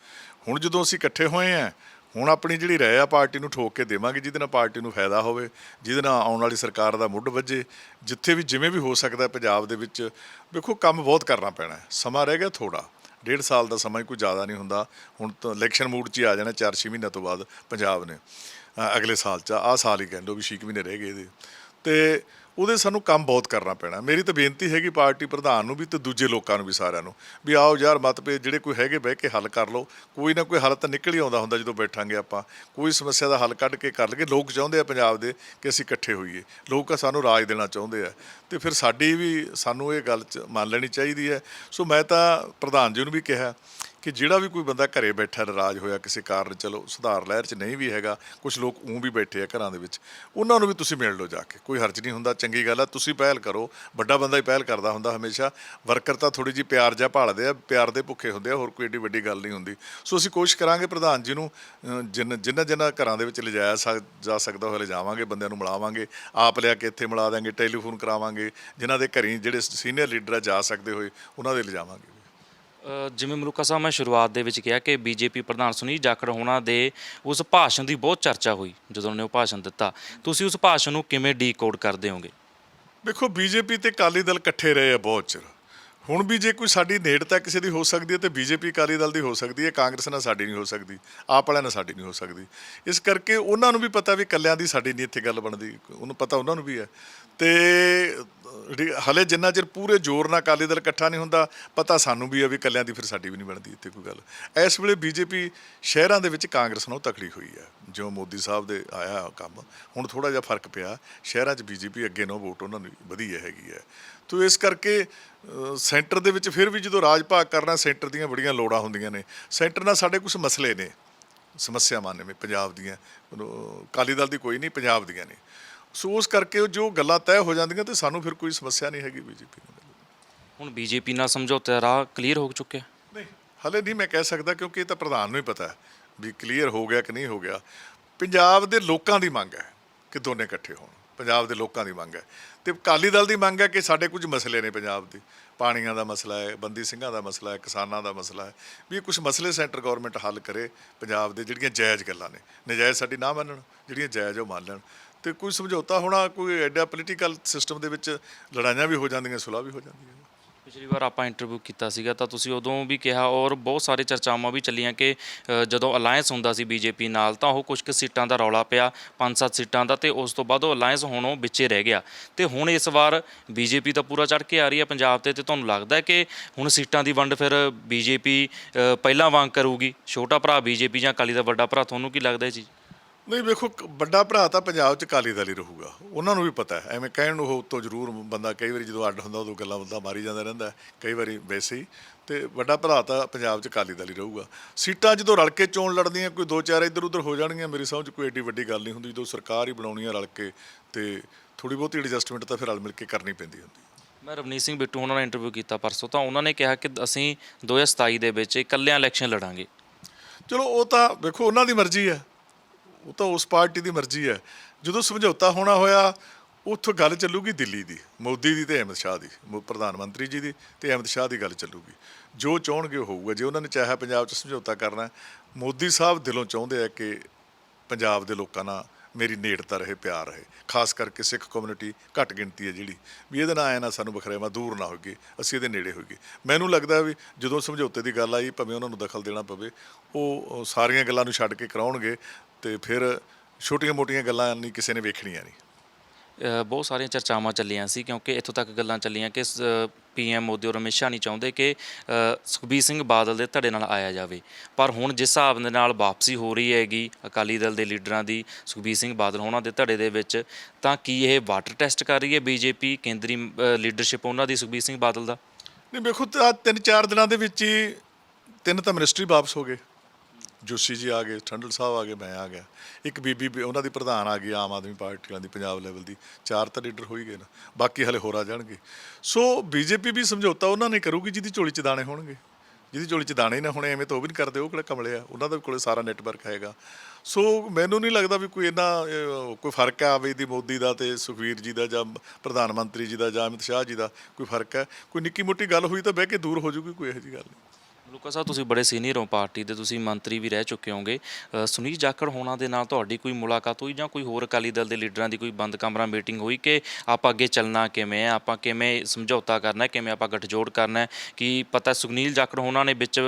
ਹੁਣ ਜਦੋਂ ਅਸੀਂ ਇਕੱਠੇ ਹੋਏ ਆ, ਹੁਣ ਆਪਣੀ ਜਿਹੜੀ ਰਾਏ ਆ, ਪਾਰਟੀ ਨੂੰ ਠੋਕ ਕੇ ਦੇਵਾਂਗੇ, ਜਿਹਦੇ ਨਾਲ ਪਾਰਟੀ ਨੂੰ ਫਾਇਦਾ ਹੋਵੇ, ਜਿਹਦੇ ਨਾਲ ਆਉਣ ਵਾਲੀ ਸਰਕਾਰ ਦਾ ਮੁੱਢ ਵੱਜੇ, ਜਿੱਥੇ ਵੀ ਜਿਵੇਂ ਵੀ ਹੋ ਸਕਦਾ ਪੰਜਾਬ ਦੇ ਵਿੱਚ, ਵੇਖੋ, ਕੰਮ ਬਹੁਤ ਕਰਨਾ ਪੈਣਾ ਸਮਾਂ ਰਹਿ ਗਿਆ ਥੋੜਾ ਡੇਢ ਸਾਲ ਦਾ ਸਮਾਂ ਹੀ ਕੋਈ ਜ਼ਿਆਦਾ ਨਹੀਂ ਹੁੰਦਾ। ਹੁਣ ਤਾਂ ਇਲੈਕਸ਼ਨ ਮੂਡ 'ਚ ਹੀ ਆ ਜਾਣਾ 4-6 ਮਹੀਨਿਆਂ ਤੋਂ ਬਾਅਦ ਪੰਜਾਬ ਨੇ ਅਗਲੇ ਸਾਲ 'ਚ, ਆਹ ਸਾਲ ਹੀ ਕਹਿ ਲਓ ਵੀ 6 ਮਹੀਨੇ ਰਹਿ ਗਏ ਇਹਦੇ। ਤੇ ਉਹਦੇ ਸਾਨੂੰ ਕੰਮ ਬਹੁਤ ਕਰਨਾ ਪੈਣਾ। ਮੇਰੀ ਤਾਂ ਬੇਨਤੀ ਹੈਗੀ ਪਾਰਟੀ ਪ੍ਰਧਾਨ ਨੂੰ ਵੀ ਤੇ ਦੂਜੇ ਲੋਕਾਂ ਨੂੰ ਵੀ ਸਾਰਿਆਂ ਨੂੰ ਵੀ ਆਓ ਯਾਰ ਮਤਭੇਦ ਜਿਹੜੇ ਕੋਈ ਹੈਗੇ ਬਹਿ ਕੇ ਹੱਲ ਕਰ ਲਓ। ਕੋਈ ਨਾ ਕੋਈ ਹੱਲ ਤਾਂ ਨਿਕਲ ਹੀ ਆਉਂਦਾ ਹੁੰਦਾ ਜਦੋਂ ਬੈਠਾਂਗੇ ਆਪਾਂ। ਕੋਈ ਸਮੱਸਿਆ ਦਾ ਹੱਲ ਕੱਢ ਕੇ ਕਰ ਲਈਏ। ਲੋਕ ਚਾਹੁੰਦੇ ਆ ਪੰਜਾਬ ਦੇ ਕਿ ਅਸੀਂ ਇਕੱਠੇ ਹੋਈਏ। ਲੋਕ ਸਾਨੂੰ ਰਾਜ ਦੇਣਾ ਚਾਹੁੰਦੇ ਆ। ਤੇ ਫਿਰ ਸਾਡੀ ਵੀ ਸਾਨੂੰ ਇਹ ਗੱਲ ਚ ਮੰਨ ਲੈਣੀ ਚਾਹੀਦੀ ਹੈ। ਸੋ ਮੈਂ ਤਾਂ ਪ੍ਰਧਾਨ ਜੀ ਨੂੰ ਵੀ ਕਿਹਾ ਕਿ ਜਿਹੜਾ ਵੀ ਕੋਈ ਬੰਦਾ ਘਰੇ ਬੈਠਾ ਨਾਰਾਜ਼ ਹੋਇਆ ਕਿਸੇ ਕਾਰਨ ਚਲੋ ਸੁਧਾਰ ਲਹਿਰ 'ਚ ਨਹੀਂ ਵੀ ਹੈਗਾ ਕੁਝ ਲੋਕ ਉਂ ਵੀ ਬੈਠੇ ਆ ਘਰਾਂ ਦੇ ਵਿੱਚ ਉਹਨਾਂ ਨੂੰ ਵੀ ਤੁਸੀਂ ਮਿਲ ਲਓ ਜਾ ਕੇ ਕੋਈ ਹਰਜ ਨਹੀਂ ਹੁੰਦਾ ਚੰਗੀ ਗੱਲ ਆ ਤੁਸੀਂ ਪਹਿਲ ਕਰੋ ਵੱਡਾ ਬੰਦਾ ਹੀ ਪਹਿਲ ਕਰਦਾ ਹੁੰਦਾ ਹਮੇਸ਼ਾ ਵਰਕਰ ਤਾਂ ਥੋੜੀ ਜੀ ਪਿਆਰ ਜਾਂ ਭਾਲਦੇ ਆ ਪਿਆਰ ਦੇ ਭੁੱਖੇ ਹੁੰਦੇ ਆ ਹੋਰ ਕੋਈ ਏਡੀ ਵੱਡੀ ਗੱਲ ਨਹੀਂ ਹੁੰਦੀ। ਸੋ ਅਸੀਂ ਕੋਸ਼ਿਸ਼ ਕਰਾਂਗੇ ਪ੍ਰਧਾਨ ਜੀ ਨੂੰ ਅ, ਜਿੰਨ ਜਿੰਨਾ ਜਿੰਨਾ ਘਰਾਂ ਦੇ ਵਿੱਚ ਲਿਜਾਇਆ ਸਕ- ਜਾ ਸਕਦਾ ਹੋਇਆ ਲਿਜਾਵਾਂਗੇ ਬੰਦਿਆਂ ਨੂੰ ਮਿਲਾਵਾਂਗੇ ਆਪ ਲਿਆ ਕੇ ਇੱਥੇ ਮਿਲਾ ਦਾਂਗੇ ਟੈਲੀਫੋਨ ਕਰਾਵਾਂਗੇ ਜਿਨ੍ਹਾਂ ਦੇ ਘਰੀ ਜਿਹੜੇ ਸੀਨੀਅਰ ਲੀਡਰ ਆ ਜਾ ਸਕਦੇ ਹੋਏ ਉਹਨਾਂ ਦੇ ਲਿਜਾਵਾਂਗੇ। ਜਿਵੇਂ ਮਲੂਕਾ ਸਾਹਿਬ, ਮੈਂ ਸ਼ੁਰੂਆਤ ਦੇ ਵਿੱਚ ਕਿਹਾ ਕਿ ਬੀਜੇਪੀ ਪ੍ਰਧਾਨ ਸੁਨੀਲ ਜਾਖੜ ਹੋਣਾ ਦੇ ਉਸ ਭਾਸ਼ਣ ਦੀ ਬਹੁਤ ਚਰਚਾ ਹੋਈ ਜਦੋਂ ਉਹਨੇ ਉਹ ਭਾਸ਼ਣ ਦਿੱਤਾ। ਤੁਸੀਂ ਉਸ ਭਾਸ਼ਣ ਨੂੰ ਕਿਵੇਂ ਡੀਕੋਡ ਕਰਦੇ ਹੋਗੇ? ਦੇਖੋ, ਬੀਜੇਪੀ ਤੇ ਅਕਾਲੀ ਦਲ ਇਕੱਠੇ ਰਹੇ ਆ ਬਹੁਤ ਚਿਰ। ਹੁਣ ਵੀ ਜੇ ਕੋਈ ਸਾਡੀ ਨੇੜਤਾ ਕਿਸੇ ਦੀ ਹੋ ਸਕਦੀ ਹੈ ਤੇ ਬੀਜੇਪੀ ਅਕਾਲੀ ਦਲ ਦੀ ਹੋ ਸਕਦੀ ਹੈ, ਕਾਂਗਰਸ ਨਾਲ ਸਾਡੀ ਨਹੀਂ ਹੋ ਸਕਦੀ, ਆਪ ਵਾਲਿਆਂ ਨਾਲ ਸਾਡੀ ਨਹੀਂ ਹੋ ਸਕਦੀ। ਇਸ ਕਰਕੇ ਉਹਨਾਂ ਨੂੰ ਵੀ ਪਤਾ ਵੀ ਕੱਲਿਆਂ ਦੀ ਸਾਡੀ ਨਹੀਂ ਇੱਥੇ ਗੱਲ ਬਣਦੀ, ਉਹਨੂੰ ਪਤਾ ਉਹਨਾਂ ਨੂੰ ਵੀ ਹੈ। ਤੇ ਹਲੇ ਜਿੰਨਾ ਚਿਰ ਪੂਰੇ ਜ਼ੋਰ ਨਾਲ ਅਕਾਲੀ ਦਲ ਇਕੱਠਾ ਨਹੀਂ ਹੁੰਦਾ, ਪਤਾ ਸਾਨੂੰ ਵੀ ਆ ਵੀ ਕੱਲਿਆਂ ਦੀ ਫਿਰ ਸਾਡੀ ਵੀ ਨਹੀਂ ਬਣਦੀ ਇੱਥੇ ਕੋਈ ਗੱਲ। ਇਸ ਵੇਲੇ ਬੀਜੇਪੀ ਸ਼ਹਿਰਾਂ ਦੇ ਵਿੱਚ ਕਾਂਗਰਸ ਨਾਲੋਂ ਤਕੜੀ ਹੋਈ ਹੈ ਜੋ ਮੋਦੀ ਸਾਹਿਬ ਦੇ ਆਇਆ ਕੰਮ, ਹੁਣ ਥੋੜਾ ਜਿਹਾ ਫ਼ਰਕ ਪਿਆ। ਸ਼ਹਿਰਾਂ 'ਚ ਬੀਜੇਪੀ ਅੱਗੇ ਨੋ ਵੋਟ ਉਹਨਾਂ ਨੂੰ ਵਧੀਆ ਹੈਗੀ ਹੈ ਤੋ ਇਸ ਕਰਕੇ ਸੈਂਟਰ ਦੇ ਵਿੱਚ ਫਿਰ ਵੀ ਜਦੋਂ ਰਾਜ ਭਾਗ ਕਰਨਾ, ਸੈਂਟਰ ਦੀਆਂ ਬੜੀਆਂ ਲੋੜਾਂ ਹੁੰਦੀਆਂ ਨੇ। ਸੈਂਟਰ ਨਾਲ ਸਾਡੇ ਕੁਝ ਮਸਲੇ ਨੇ, ਸਮੱਸਿਆਵਾਂ ਨੇ ਪੰਜਾਬ ਦੀਆਂ। ਅਹ, ਅਕਾਲੀ ਦਲ ਦੀ ਕੋਈ ਨਹੀਂ, ਪੰਜਾਬ ਦੀਆਂ ਨੇ। ਸੋ ਉਸ ਕਰਕੇ ਉਹ ਜੋ ਗੱਲਾਂ ਤੈਅ ਹੋ ਜਾਂਦੀਆਂ ਤੇ ਸਾਨੂੰ ਫਿਰ ਕੋਈ ਸਮੱਸਿਆ ਨਹੀਂ ਹੈਗੀ ਬੀਜੇਪੀ ਨੂੰ। ਹੁਣ ਬੀਜੇਪੀ ਨਾਲ ਸਮਝੌਤੇ ਦਾ ਰਾਹ ਕਲੀਅਰ ਹੋ ਚੁੱਕਿਆ। ਨਹੀਂ ਹਲੇ ਨਹੀਂ ਮੈਂ ਕਹਿ ਸਕਦਾ ਕਿਉਂਕਿ ਇਹ ਤਾਂ ਪ੍ਰਧਾਨ ਨੂੰ ਹੀ ਪਤਾ ਹੈ ਵੀ ਕਲੀਅਰ ਹੋ ਗਿਆ ਕਿ ਨਹੀਂ ਹੋ ਗਿਆ। ਪੰਜਾਬ ਦੇ ਲੋਕਾਂ ਦੀ ਮੰਗ ਹੈ ਕਿ ਦੋਨੇ ਇਕੱਠੇ ਹੋਣ। ਪੰਜਾਬ ਦੇ ਲੋਕਾਂ ਦੀ ਮੰਗ ਹੈ। ਤੇ ਅਕਾਲੀ ਦਲ ਦੀ ਮੰਗ ਹੈ ਕਿ ਸਾਡੇ ਕੁਝ ਮਸਲੇ ਨੇ ਪੰਜਾਬ ਦੇ। ਪਾਣੀਆਂ ਦਾ ਮਸਲਾ ਹੈ ਬੰਦੀ ਸਿੰਘਾਂ ਦਾ ਮਸਲਾ ਹੈ ਕਿਸਾਨਾਂ ਦਾ ਮਸਲਾ ਹੈ। ਵੀ ਇਹ ਕੁਝ ਮਸਲੇ ਸੈਂਟਰ ਗਵਰਨਮੈਂਟ ਹੱਲ ਕਰੇ ਪੰਜਾਬ ਦੇ ਜਿਹੜੀਆਂ ਜਾਇਜ਼ ਗੱਲਾਂ ਨੇ। ਨਜਾਇਜ਼ ਸਾਡੀ ਨਾ ਮੰਨਣ ਜਿਹੜੀਆਂ ਜਾਇਜ਼ ਉਹ ਮੰਨ ਲੈਣ। ਤੇ ਕੋਈ ਸਮਝੌਤਾ ਹੋਣਾ, ਕੋਈ ਐਡਾ ਪੋਲੀਟੀਕਲ ਸਿਸਟਮ ਦੇ ਵਿੱਚ ਲੜਾਈਆਂ ਵੀ ਹੋ ਜਾਂਦੀਆਂ, ਸੁਲਾਹ ਵੀ ਹੋ ਜਾਂਦੀਆਂ। ਪਿਛਲੀ ਵਾਰ ਆਪਾਂ ਇੰਟਰਵਿਊ ਕੀਤਾ ਸੀਗਾ, ਤਾਂ ਤੁਸੀਂ ਉਦੋਂ ਵੀ ਕਿਹਾ ਔਰ ਬਹੁਤ ਸਾਰੇ ਚਰਚਾਵਾਂ ਵੀ ਚੱਲੀਆਂ ਕਿ ਜਦੋਂ ਅਲਾਈਅੰਸ ਹੁੰਦਾ ਸੀ ਬੀਜੇਪੀ ਨਾਲ, ਤਾਂ ਉਹ ਕੁਝ ਕੁ ਸੀਟਾਂ ਦਾ ਰੌਲਾ ਪਿਆ ਪੰਜ ਸੱਤ ਸੀਟਾਂ ਦਾ ਤੇ ਉਸ ਤੋਂ ਬਾਅਦ ਉਹ ਅਲਾਈਅੰਸ ਹੁਣ ਉਹ ਵਿੱਚੇ ਰਹਿ ਗਿਆ। ਤੇ ਹੁਣ ਇਸ ਵਾਰ ਬੀਜੇਪੀ ਤਾਂ ਪੂਰਾ ਚੜ ਕੇ ਆ ਰਹੀ ਹੈ ਪੰਜਾਬ ਤੇ ਤੇ ਤੁਹਾਨੂੰ ਲੱਗਦਾ ਹੈ ਕਿ ਹੁਣ ਸੀਟਾਂ ਦੀ ਵੰਡ ਫਿਰ ਬੀਜੇਪੀ ਪਹਿਲਾਂ ਵਾਂਗ ਕਰੂਗੀ? ਛੋਟਾ ਭਰਾ ਬੀਜੇਪੀ ਜਾਂ ਅਕਾਲੀ ਦਾ ਵੱਡਾ ਭਰਾ, ਤੁਹਾਨੂੰ ਕੀ ਲੱਗਦਾ ਇਹ ਚੀਜ਼ ਨਹੀਂ ਵੇਖੋ ਕ- ਵੱਡਾ ਭਰਾ ਤਾਂ ਪੰਜਾਬ 'ਚ ਅਕਾਲੀ ਦਲ ਹੀ ਰਹੂਗਾ। ਉਹਨਾਂ ਨੂੰ ਵੀ ਪਤਾ ਹੈ। ਐਵੇਂ ਕਹਿਣ ਨੂੰ ਉਹ ਉੱਤੋਂ ਜ਼ਰੂਰ ਬੰਦਾ ਕਈ ਵਾਰੀ ਜਦੋਂ ਅੱਡ ਹੁੰਦਾ ਉਦੋਂ ਗੱਲਾਂ ਬੰਦਾ ਮਾਰੀ ਜਾਂਦਾ ਰਹਿੰਦਾ ਹੈ, ਕਈ ਵਾਰੀ ਵੈਸੇ ਹੀ। ਤੇ ਵੱਡਾ ਭਰਾ ਤਾਂ ਪੰਜਾਬ 'ਚ ਅਕਾਲੀ ਦਲ ਹੀ ਰਹੂਗਾ। ਸੀਟਾਂ ਜਦੋਂ ਰਲ ਕੇ ਚੋਣ ਲੜਦੀਆਂ ਕੋਈ ਦੋ ਚਾਰ ਇੱਧਰ ਉੱਧਰ ਹੋ ਜਾਣਗੀਆਂ ਮੇਰੀ ਸਮਝ 'ਚ ਕੋਈ ਐਡੀ ਵੱਡੀ ਗੱਲ ਨਹੀਂ ਹੁੰਦੀ। ਜਦੋਂ ਸਰਕਾਰ ਹੀ ਬਣਾਉਣੀ ਹੈ ਰਲ ਕੇ ਤੇ ਥੋੜੀ ਬਹੁਤੀ ਐਡਜਸਟਮੈਂਟ ਤਾਂ ਫਿਰ ਰਲ ਮਿਲ ਕੇ ਕਰਨੀ ਪੈਂਦੀ ਹੁੰਦੀ। ਹੈ ਮੈਂ ਰਵਨੀਤ ਸਿੰਘ ਬਿੱਟੂ ਉਹਨਾਂ ਨਾਲ ਇੰਟਰਵਿਊ ਕੀਤਾ ਪਰਸੋਂ ਤਾਂ ਉਹਨਾਂ ਨੇ ਕਿਹਾ ਕਿ ਅਸੀਂ 2027 ਦੇ ਵਿੱਚ ਇਕੱਲਿਆਂ ਇਲੈਕਸ਼ਨ ਲੜਾਂਗੇ। ਚਲੋ ਉਹ ਤਾਂ ਵੇਖੋ ਉਹਨਾਂ ਦੀ ਮਰਜ਼ੀ ਹੈ। ਉਹ ਤਾਂ ਉਸ ਪਾਰਟੀ ਦੀ ਮਰਜ਼ੀ ਹੈ। ਜਦੋਂ ਸਮਝੌਤਾ ਹੋਣਾ ਹੋਇਆ, ਉੱਥੋਂ ਗੱਲ ਚੱਲੂਗੀ ਦਿੱਲੀ ਦੀ, ਮੋਦੀ ਦੀ ਤੇ ਅਹਿਮਦ ਸ਼ਾਹ ਦੀ ਪ੍ਰਧਾਨ ਮੰਤਰੀ ਜੀ ਦੀ ਤੇ ਅਹਿਮਦ ਸ਼ਾਹ ਦੀ ਗੱਲ ਚੱਲੂਗੀ। ਜੋ ਚਾਹਣਗੇ ਉਹ ਹੋਊਗਾ, ਜੇ ਉਹਨਾਂ ਨੇ ਚਾਹਿਆ ਪੰਜਾਬ 'ਚ ਸਮਝੌਤਾ ਕਰਨਾ ਮੋਦੀ ਸਾਹਿਬ ਦਿਲੋਂ ਚਾਹੁੰਦੇ ਆ ਕਿ ਪੰਜਾਬ ਦੇ ਲੋਕਾਂ ਨਾਲ ਮੇਰੀ ਨੇੜਤਾ ਰਹੇ, ਪਿਆਰ ਰਹੇ, ਖਾਸ ਕਰਕੇ ਸਿੱਖ ਕਮਿਊਨਿਟੀ ਘੱਟ ਗਿਣਤੀ ਹੈ ਜਿਹੜੀ, ਵੀ ਇਹਦੇ ਨਾਲ ਆਇਆ ਨਾ ਸਾਨੂੰ ਬਖਰੇਵਾ ਦੂਰ ਨਾ ਹੋਈਏ, ਅਸੀਂ ਇਹਦੇ ਨੇੜੇ ਹੋਈਏ। ਮੈਨੂੰ ਲੱਗਦਾ ਵੀ ਜਦੋਂ ਸਮਝੌਤੇ ਦੀ ਗੱਲ ਆਈ, ਭਾਵੇਂ ਉਹਨਾਂ ਨੂੰ ਦਖਲ ਦੇਣਾ ਪਵੇ, ਉਹ ਉਹ ਸਾਰੀਆਂ ਗੱਲਾਂ ਨੂੰ ਛੱਡ ਕੇ ਕਰਾਉਣਗੇ ਤੇ ਫਿਰ ਛੋਟੀਆਂ-ਮੋਟੀਆਂ ਗੱਲਾਂ ਨਹੀਂ ਕਿਸੇ ਨੇ ਵੇਖਣੀਆਂ ਨਹੀਂ। ਅ, ਬਹੁਤ ਸਾਰੀਆਂ ਚਰਚਾਵਾਂ ਚੱਲੀਆਂ ਸੀ ਕਿਉਂਕਿ ਇੱਥੋਂ ਤੱਕ ਗੱਲਾਂ ਚੱਲੀਆਂ ਕਿ ਪੀਐਮ ਮੋਦੀ ਔਰ ਸ਼ਾਹ ਨਹੀਂ ਚਾਹੁੰਦੇ ਕਿ ਅ, ਸੁਖਬੀਰ ਸਿੰਘ ਬਾਦਲ ਦੇ ਧੜੇ ਨਾਲ ਆਇਆ ਜਾਵੇ। ਪਰ ਹੁਣ ਜਿਸ ਹਿਸਾਬ ਦੇ ਨਾਲ ਵਾਪਸੀ ਹੋ ਰਹੀ ਹੈਗੀ ਅਕਾਲੀ ਦਲ ਦੇ ਲੀਡਰਾਂ ਦੀ ਸੁਖਬੀਰ ਸਿੰਘ ਬਾਦਲ ਹੋਣਾ ਦੇ ਧੜੇ ਦੇ ਵਿੱਚ ਤਾਂ ਕੀ ਇਹ ਵਾਟਰ ਟੈਸਟ ਕਰ ਰਹੀ ਹੈ ਬੀਜੇਪੀ ਕੇਂਦਰੀ ਲੀਡਰਸ਼ਿਪ ਉਹਨਾਂ ਦੀ ਸੁਖਬੀਰ ਸਿੰਘ ਬਾਦਲ ਦਾ? ਨਹੀਂ ਵੇਖੋ ਤਾਂ ਤਿੰਨ ਚਾਰ ਦਿਨਾਂ ਦੇ ਵਿੱਚ ਹੀ ਤਿੰਨ ਤਾਂ ਮਿਨਿਸਟਰੀ ਵਾਪਸ ਹੋ ਗਏ। ਜੋਸ਼ੀ ਜੀ ਆ ਗਏ, ਠੰਡਲ ਸਾਹਿਬ ਆ ਗਏ, ਮੈਂ ਆ ਗਿਆ। ਇੱਕ ਬੀਬੀ ਵੀ, ਉਹਨਾਂ ਦੀ ਪ੍ਰਧਾਨ ਆ ਗਈ ਆਮ ਆਦਮੀ ਪਾਰਟੀ ਵਾਲੀ ਦੀ, ਪੰਜਾਬ ਲੈਵਲ ਦੀ। ਚਾਰ ਤਾਂ ਲੀਡਰ ਹੋ ਹੀ ਗਏ ਨਾ, ਬਾਕੀ ਹਲੇ ਹੋਰ ਆ ਜਾਣਗੇ। ਸੋ ਬੀਜੇਪੀ ਵੀ ਸਮਝੌਤਾ ਉਹਨਾਂ ਨੇ ਕਰੂਗੀ, ਜਿਹਦੀ ਝੋਲੀ 'ਚ ਦਾਣੇ ਹੋਣਗੇ। ਜਿਹਦੀ ਝੋਲੀ 'ਚ ਦਾਣੇ ਨਾ ਹੋਣੇ, ਐਵੇਂ ਤਾਂ ਉਹ ਵੀ ਨਹੀਂ ਕਰਦੇ, ਉਹ ਕਿਹੜਾ ਕਮਲੇ ਆ? ਉਹਨਾਂ ਦੇ ਕੋਲੇ ਸਾਰਾ ਨੈਟਵਰਕ ਹੈਗਾ। ਸੋ ਮੈਨੂੰ ਨਹੀਂ ਲੱਗਦਾ ਵੀ ਕੋਈ ਇੰਨਾ ਕੋਈ ਫ਼ਰਕ ਆ ਆਵੇ ਦੀ ਮੋਦੀ ਦਾ ਤੇ ਸੁਖਵੀਰ ਜੀ ਦਾ ਜਾਂ ਪ੍ਰਧਾਨ ਮੰਤਰੀ ਜੀ ਦਾ ਜਾਂ ਅਮਿਤ ਸ਼ਾਹ ਜੀ ਦਾ ਕੋਈ ਫ਼ਰਕ ਹੈ। ਕੋਈ ਨਿੱਕੀ ਮੋਟੀ ਗੱਲ ਹੋਈ ਤਾਂ ਬਹਿ ਕੇ ਦੂਰ ਹੋ ਜੂਗੀ, ਕੋਈ ਇਹੋ ਜਿਹੀ ਗੱਲ ਨਹੀਂ ਲੁਕਾ ਸਾਹਿਬ, ਤੁਸੀਂ ਬੜੇ ਸੀਨੀਅਰ ਹੋ ਪਾਰਟੀ ਦੇ, ਤੁਸੀਂ ਮੰਤਰੀ ਵੀ ਰਹਿ ਚੁੱਕੇ ਹੋਗੇ ਸੁਨੀਲ ਜਾਖੜ ਹੋਣਾ ਦੇ ਨਾਲ ਤੁਹਾਡੀ ਕੋਈ ਮੁਲਾਕਾਤ ਹੋਈ ਜਾਂ ਕੋਈ ਹੋਰ ਅਕਾਲੀ ਦਲ ਦੇ ਲੀਡਰਾਂ ਦੀ ਕੋਈ ਬੰਦ ਕਮਰਾ ਮੀਟਿੰਗ ਹੋਈ ਕਿ ਆਪਾਂ ਅੱਗੇ ਚੱਲਣਾ ਕਿਵੇਂ ਹੈ ਆਪਾਂ ਕਿਵੇਂ ਸਮਝੌਤਾ ਕਰਨਾ ਹੈ ਕਿਵੇਂ ਆਪਾਂ ਗੱਠਜੋੜ ਕਰਨਾ ਹੈ? ਕਿ ਪਤਾ ਸੁਨੀਲ ਜਾਖੜ ਹੋਣਾ ਨੇ ਵਿੱਚ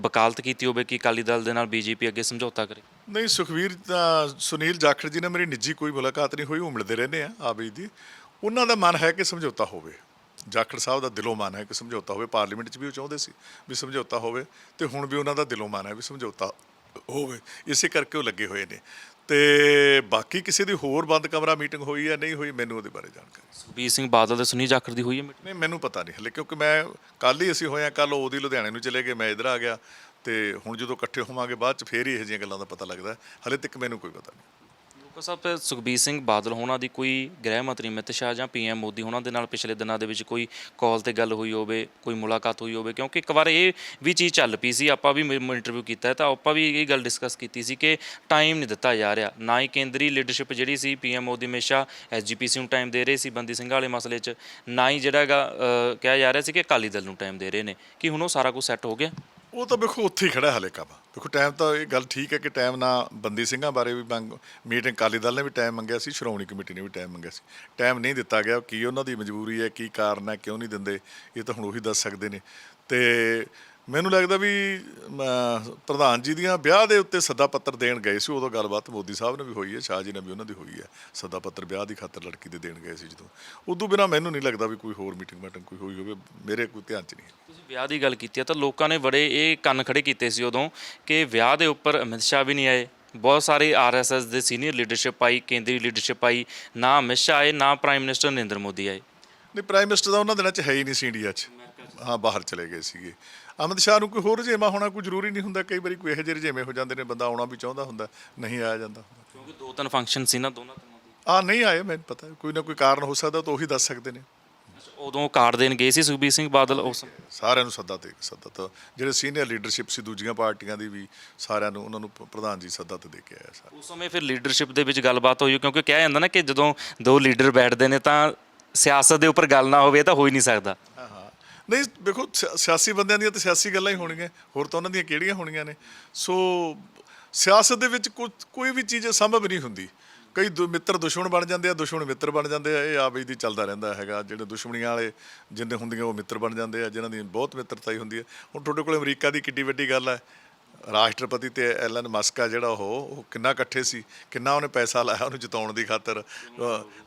ਵਕਾਲਤ ਕੀਤੀ ਹੋਵੇ ਕਿ ਅਕਾਲੀ ਦਲ ਦੇ ਨਾਲ ਬੀਜੇਪੀ ਅੱਗੇ ਸਮਝੌਤਾ ਕਰੇ? ਨਹੀਂ, ਸੁਖਵੀਰ ਸੁਨੀਲ ਜਾਖੜ ਜੀ ਨਾਲ ਮੇਰੀ ਨਿੱਜੀ ਕੋਈ ਮੁਲਾਕਾਤ ਨਹੀਂ ਹੋਈ, ਉਹ ਮਿਲਦੇ ਰਹਿੰਦੇ ਆ ਆਬੀ ਦੀ। ਉਹਨਾਂ ਦਾ ਮਨ ਹੈ ਕਿ ਸਮਝੌਤਾ ਹੋਵੇ। ਜਾਖੜ ਸਾਹਿਬ ਦਾ ਦਿਲੋਂ ਮਨ ਹੈ ਕਿ ਸਮਝੌਤਾ ਹੋਵੇ ਪਾਰਲੀਮੈਂਟ 'ਚ ਵੀ ਉਹ ਚਾਹੁੰਦੇ ਸੀ ਵੀ ਸਮਝੌਤਾ ਹੋਵੇ ਤੇ ਹੁਣ ਵੀ ਉਹਨਾਂ ਦਾ ਦਿਲੋਂ ਮਨ ਹੈ ਵੀ ਸਮਝੌਤਾ ਹੋਵੇ ਇਸੇ ਕਰਕੇ ਉਹ ਲੱਗੇ ਹੋਏ ਨੇ ਤੇ ਬਾਕੀ ਕਿਸੇ ਦੀ ਹੋਰ ਬੰਦ ਕਮਰਾ ਮੀਟਿੰਗ ਹੋਈ ਹੈ ਨਹੀਂ ਹੋਈ ਮੈਨੂੰ ਉਹਦੇ ਬਾਰੇ ਜਾਣਕਾਰੀ ਸੁਖਬੀਰ ਸਿੰਘ ਬਾਦਲ ਤੇ ਸੁਨੀਲ ਜਾਖੜ ਦੀ ਹੋਈ ਹੈ meeting? ਨਹੀਂ ਮੈਨੂੰ ਪਤਾ ਨਹੀਂ ਹਲੇ ਕਿਉਂਕਿ ਮੈਂ ਕੱਲ ਹੀ ਅਸੀਂ ਹੋਏ ਆ ਕੱਲ ਉਹਦੀ ਲੁਧਿਆਣੇ ਨੂੰ ਚਲੇ ਗਏ ਮੈਂ ਇੱਧਰ ਆ ਗਿਆ ਤੇ ਹੁਣ ਜਦੋਂ ਇਕੱਠੇ ਹੋਵਾਂਗੇ ਬਾਅਦ ਚ ਫੇਰ ਹੀ ਇਹੋ ਜਿਹੀਆਂ ਗੱਲਾਂ ਦਾ ਪਤਾ ਲੱਗਦਾ। ਹਲੇ ਤੱਕ ਮੈਨੂੰ ਕੋਈ ਪਤਾ ਨਹੀਂ ਲੋਕਾਂ ਸਾਹਿਬ, ਸੁਖਬੀਰ ਸਿੰਘ ਬਾਦਲ ਹੋਣਾ ਦੀ ਕੋਈ ਗ੍ਰਹਿ ਮੰਤਰੀ ਅਮਿਤ ਸ਼ਾਹ ਜਾਂ ਪੀਐਮ ਮੋਦੀ ਹੋਣਾ ਦੇ ਨਾਲ ਪਿਛਲੇ ਦਿਨਾਂ ਦੇ ਵਿੱਚ ਕੋਈ ਕਾਲ ਤੇ ਗੱਲ ਹੋਈ ਹੋਵੇ, ਕੋਈ ਮੁਲਾਕਾਤ ਹੋਈ ਹੋਵੇ? ਕਿਉਂਕਿ ਇੱਕ ਵਾਰ ਇਹ ਵੀ ਚੀਜ਼ ਚੱਲ ਪਈ ਸੀ, ਆਪਾਂ ਵੀ ਇੰਟਰਵਿਊ ਕੀਤਾ ਹੈ, ਤਾਂ ਆਪਾਂ ਵੀ ਇਹ ਗੱਲ ਡਿਸਕਸ ਕੀਤੀ ਸੀ ਕਿ ਟਾਈਮ ਨਹੀਂ ਦਿੱਤਾ ਜਾ ਰਿਹਾ। ਨਾ ਹੀ ਕੇਂਦਰੀ ਲੀਡਰਸ਼ਿਪ ਜਿਹੜੀ ਸੀ ਪੀਐਮ ਮੋਦੀ ਹਮੇਸ਼ਾ ਐਸਜੀਪੀਸੀ ਨੂੰ ਟਾਈਮ ਦੇ ਰਹੇ ਸੀ, ਬੰਦੀ ਸਿੰਘਾਂ ਵਾਲੇ ਮਸਲੇ 'ਚ। ਨਾ ਹੀ ਜਿਹੜਾ ਹੈਗਾ ਕਿਹਾ ਜਾ ਰਿਹਾ ਸੀ ਕਿ ਅਕਾਲੀ ਦਲ ਨੂੰ ਟਾਈਮ ਦੇ ਰਹੇ ਨੇ। ਕਿ ਹੁਣ ਉਹ ਸਾਰਾ ਕੁਝ ਸੈੱਟ ਹੋ ਗਿਆ? ਉਹ ਤਾਂ ਵੇਖੋ ਉੱਥੇ ਹੀ ਖੜਾ ਹੈ ਹਲੇ ਕੰਮ। ਵੇਖੋ ਟਾਈਮ ਤਾਂ ਇਹ ਗੱਲ ਠੀਕ ਹੈ ਕਿ ਟਾਈਮ ਨਾ ਬੰਦੀ ਸਿੰਘਾਂ ਬਾਰੇ ਵੀ ਮੰਗ ਮੀਟਿੰਗ ਕਾਲੀ ਦਲ ਨੇ ਵੀ ਟਾਈਮ ਮੰਗਿਆ ਸੀ, ਸ਼੍ਰੋਮਣੀ ਕਮੇਟੀ ਨੇ ਵੀ ਟਾਈਮ ਮੰਗਿਆ ਸੀ। ਟਾਈਮ ਨਹੀਂ ਦਿੱਤਾ ਗਿਆ, ਕੀ ਉਹਨਾਂ ਦੀ ਮਜਬੂਰੀ ਹੈ, ਕੀ ਕਾਰਨ ਹੈ, ਕਿਉਂ ਨਹੀਂ ਦਿੰਦੇ, ਇਹ ਤਾਂ ਹੁਣ ਉਹੀ ਦੱਸ ਸਕਦੇ ਨੇ। ਤੇ ਮੈਨੂੰ ਲੱਗਦਾ ਵੀ ਪ੍ਰਧਾਨ ਜੀ ਦੀਆਂ ਵਿਆਹ ਦੇ ਉੱਤੇ ਸੱਦਾ ਪੱਤਰ ਦੇਣ ਗਏ ਸੀ ਉਦੋਂ ਗੱਲਬਾਤ ਮੋਦੀ ਸਾਹਿਬ ਨੇ ਵੀ ਹੋਈ ਹੈ ਸ਼ਾਹ ਜੀ ਨੇ ਵੀ ਉਹਨਾਂ ਦੀ ਹੋਈ ਹੈ। ਸੱਦਾ ਪੱਤਰ ਵਿਆਹ ਦੀ ਖਾਤਰ ਲੜਕੀ ਦੇ ਦੇਣ ਗਏ ਸੀ ਜਦੋਂ। ਉਦੋਂ ਬਿਨਾ ਮੈਨੂੰ ਨਹੀਂ ਲੱਗਦਾ ਵੀ ਕੋਈ ਹੋਰ ਮੀਟਿੰਗ ਮਾਟਿੰਗ ਕੋਈ ਹੋਈ ਹੋਵੇ ਮੇਰੇ ਕੋਈ ਧਿਆਨ 'ਚ ਨਹੀਂ ਤੁਸੀਂ ਵਿਆਹ ਦੀ ਗੱਲ ਕੀਤੀ ਹੈ ਤਾਂ ਲੋਕਾਂ ਨੇ ਬੜੇ ਇਹ ਕੰਨ ਖੜੇ ਕੀਤੇ ਸੀ ਉਦੋਂ ਕਿ ਵਿਆਹ ਦੇ ਉੱਪਰ ਅਮਿਤ ਸ਼ਾਹ ਵੀ ਨਹੀਂ ਆਏ। ਬਹੁਤ ਸਾਰੇ ਆਰਐਸਐਸ ਦੇ ਸੀਨੀਅਰ ਲੀਡਰਸ਼ਿਪ ਆਈ ਕੇਂਦਰੀ ਲੀਡਰਸ਼ਿਪ ਆਈ ਨਾ ਅਮਿਤ ਸ਼ਾਹ ਆਏ ਨਾ ਪ੍ਰਾਈਮ ਮਿਨਿਸਟਰ ਨਰਿੰਦਰ ਮੋਦੀ ਆਏ। ਨਹੀਂ ਪ੍ਰਾਈਮ ਮਿਨਿਸਟਰ ਦਾ ਉਹਨਾਂ ਦਿਨਾਂ 'ਚ ਹੈ ਹੀ ਨਹੀਂ ਸੀ ਇੰਡੀਆ 'ਚ। ਹਾਂ ਬਾਹਰ ਚਲੇ ਗਏ ਸੀਗੇ। ਅਮਿਤ ਸ਼ਾਹ ਨੂੰ ਕੋਈ ਹੋਰ ਰਜੇਮਾ ਹੋਣਾ ਕੋਈ ਜ਼ਰੂਰੀ ਨਹੀਂ ਹੁੰਦਾ ਕਈ ਵਾਰੀ ਕੋਈ ਇਹੋ ਜਿਹੇ ਰਜੇਵੇਂ ਹੋ ਜਾਂਦੇ ਨੇ ਬੰਦਾ ਆਉਣਾ ਵੀ ਚਾਹੁੰਦਾ ਹੁੰਦਾ ਨਹੀਂ ਆਇਆ ਜਾਂਦਾ ਕਿਉਂਕਿ ਦੋ ਤਿੰਨ ਫੰਕਸ਼ਨ ਸੀ ਨਾ ਦੋਨਾਂ ਦੇ। ਆ ਨਹੀਂ ਆਏ ਮੈਨੂੰ ਪਤਾ ਕੋਈ ਨਾ ਕੋਈ ਕਾਰਨ ਹੋ ਸਕਦਾ ਤਾਂ ਉਹੀ ਦੱਸ ਸਕਦੇ ਨੇ। ਉਦੋਂ ਕਾਰਡ ਦੇਣ ਗਏ ਸੀ ਸੁਖਬੀਰ ਸਿੰਘ ਬਾਦਲ ਉਸ। ਸਾਰਿਆਂ ਨੂੰ ਸੱਦਾ ਤੇ ਸੱਦਾ ਤਾਂ ਜਿਹੜੇ ਸੀਨੀਅਰ ਲੀਡਰਸ਼ਿਪ ਸੀ ਦੂਜੀਆਂ ਪਾਰਟੀਆਂ ਦੀ ਵੀ ਸਾਰਿਆਂ ਨੂੰ ਉਹਨਾਂ ਨੂੰ ਪ੍ਰਧਾਨ ਜੀ ਸੱਦਾ ਤੇ ਦੇ ਕੇ ਆਇਆ ਸਾਰੇ। ਉਸ ਸਮੇਂ ਫਿਰ ਲੀਡਰਸ਼ਿਪ ਦੇ ਵਿੱਚ ਗੱਲਬਾਤ ਹੋਈ ਕਿਉਂਕਿ ਕਿਹਾ ਜਾਂਦਾ ਨਾ ਕਿ ਜਦੋਂ ਦੋ ਲੀਡਰ ਬੈਠਦੇ ਨੇ ਤਾਂ ਸਿਆਸਤ ਦੇ ਉੱਪਰ ਗੱਲ ਨਾ ਹੋਵੇ ਤਾਂ ਹੋ ਹੀ ਨਹੀਂ ਸਕਦਾ। ਹਾਂ ਹਾਂ। ਨਹੀਂ ਦੇਖੋ ਸਿਆ- ਸਿਆਸੀ ਬੰਦਿਆਂ ਦੀਆਂ ਤਾਂ ਸਿਆਸੀ ਗੱਲਾਂ ਹੀ ਹੋਣਗੀਆਂ। ਹੋਰ ਤਾਂ ਉਹਨਾਂ ਦੀਆਂ ਕਿਹੜੀਆਂ ਹੋਣਗੀਆਂ ਨੇ? ਸੋ, ਸਿਆਸਤ ਦੇ ਵਿੱਚ ਕੁਝ, ਕੋਈ ਵੀ ਚੀਜ਼ ਸੰਭਵ ਨਹੀਂ ਹੁੰਦੀ। ਕਈ ਦੁ- ਮਿੱਤਰ ਦੁਸ਼ਮਣ ਬਣ ਜਾਂਦੇ ਆ, ਦੁਸ਼ਮਣ ਮਿੱਤਰ ਬਣ ਜਾਂਦੇ ਆ। ਇਹ ਆ ਬਈ ਦੀ ਚੱਲਦਾ ਰਹਿੰਦਾ ਹੈਗਾ। ਜਿਹੜੇ ਦੁਸ਼ਮਣੀਆਂ ਵਾਲੇ ਜਿੰਨੇ ਹੁੰਦੀਆਂ, ਉਹ ਮਿੱਤਰ ਬਣ ਜਾਂਦੇ ਆ, ਜਿਨ੍ਹਾਂ ਦੀ ਬਹੁਤ ਮਿੱਤਰਤਾ ਹੀ ਹੁੰਦੀ ਹੈ। ਹੁਣ ਤੁਹਾਡੇ ਕੋਲ ਅਮਰੀਕਾ ਦੀ ਕਿੱਡੀ ਵੱਡੀ ਗੱਲ ਹੈ। ਰਾਸ਼ਟਰਪਤੀ ਤੇ ਐਲਨ ਮਸਕ ਆ ਜਿਹੜਾ ਉਹ ਉਹ ਕਿੰਨਾ ਇਕੱਠੇ ਸੀ ਕਿੰਨਾ ਉਹਨੇ ਪੈਸਾ ਲਾਇਆ ਉਹਨੂੰ ਜਿਤਾਉਣ ਦੀ ਖਾਤਰ।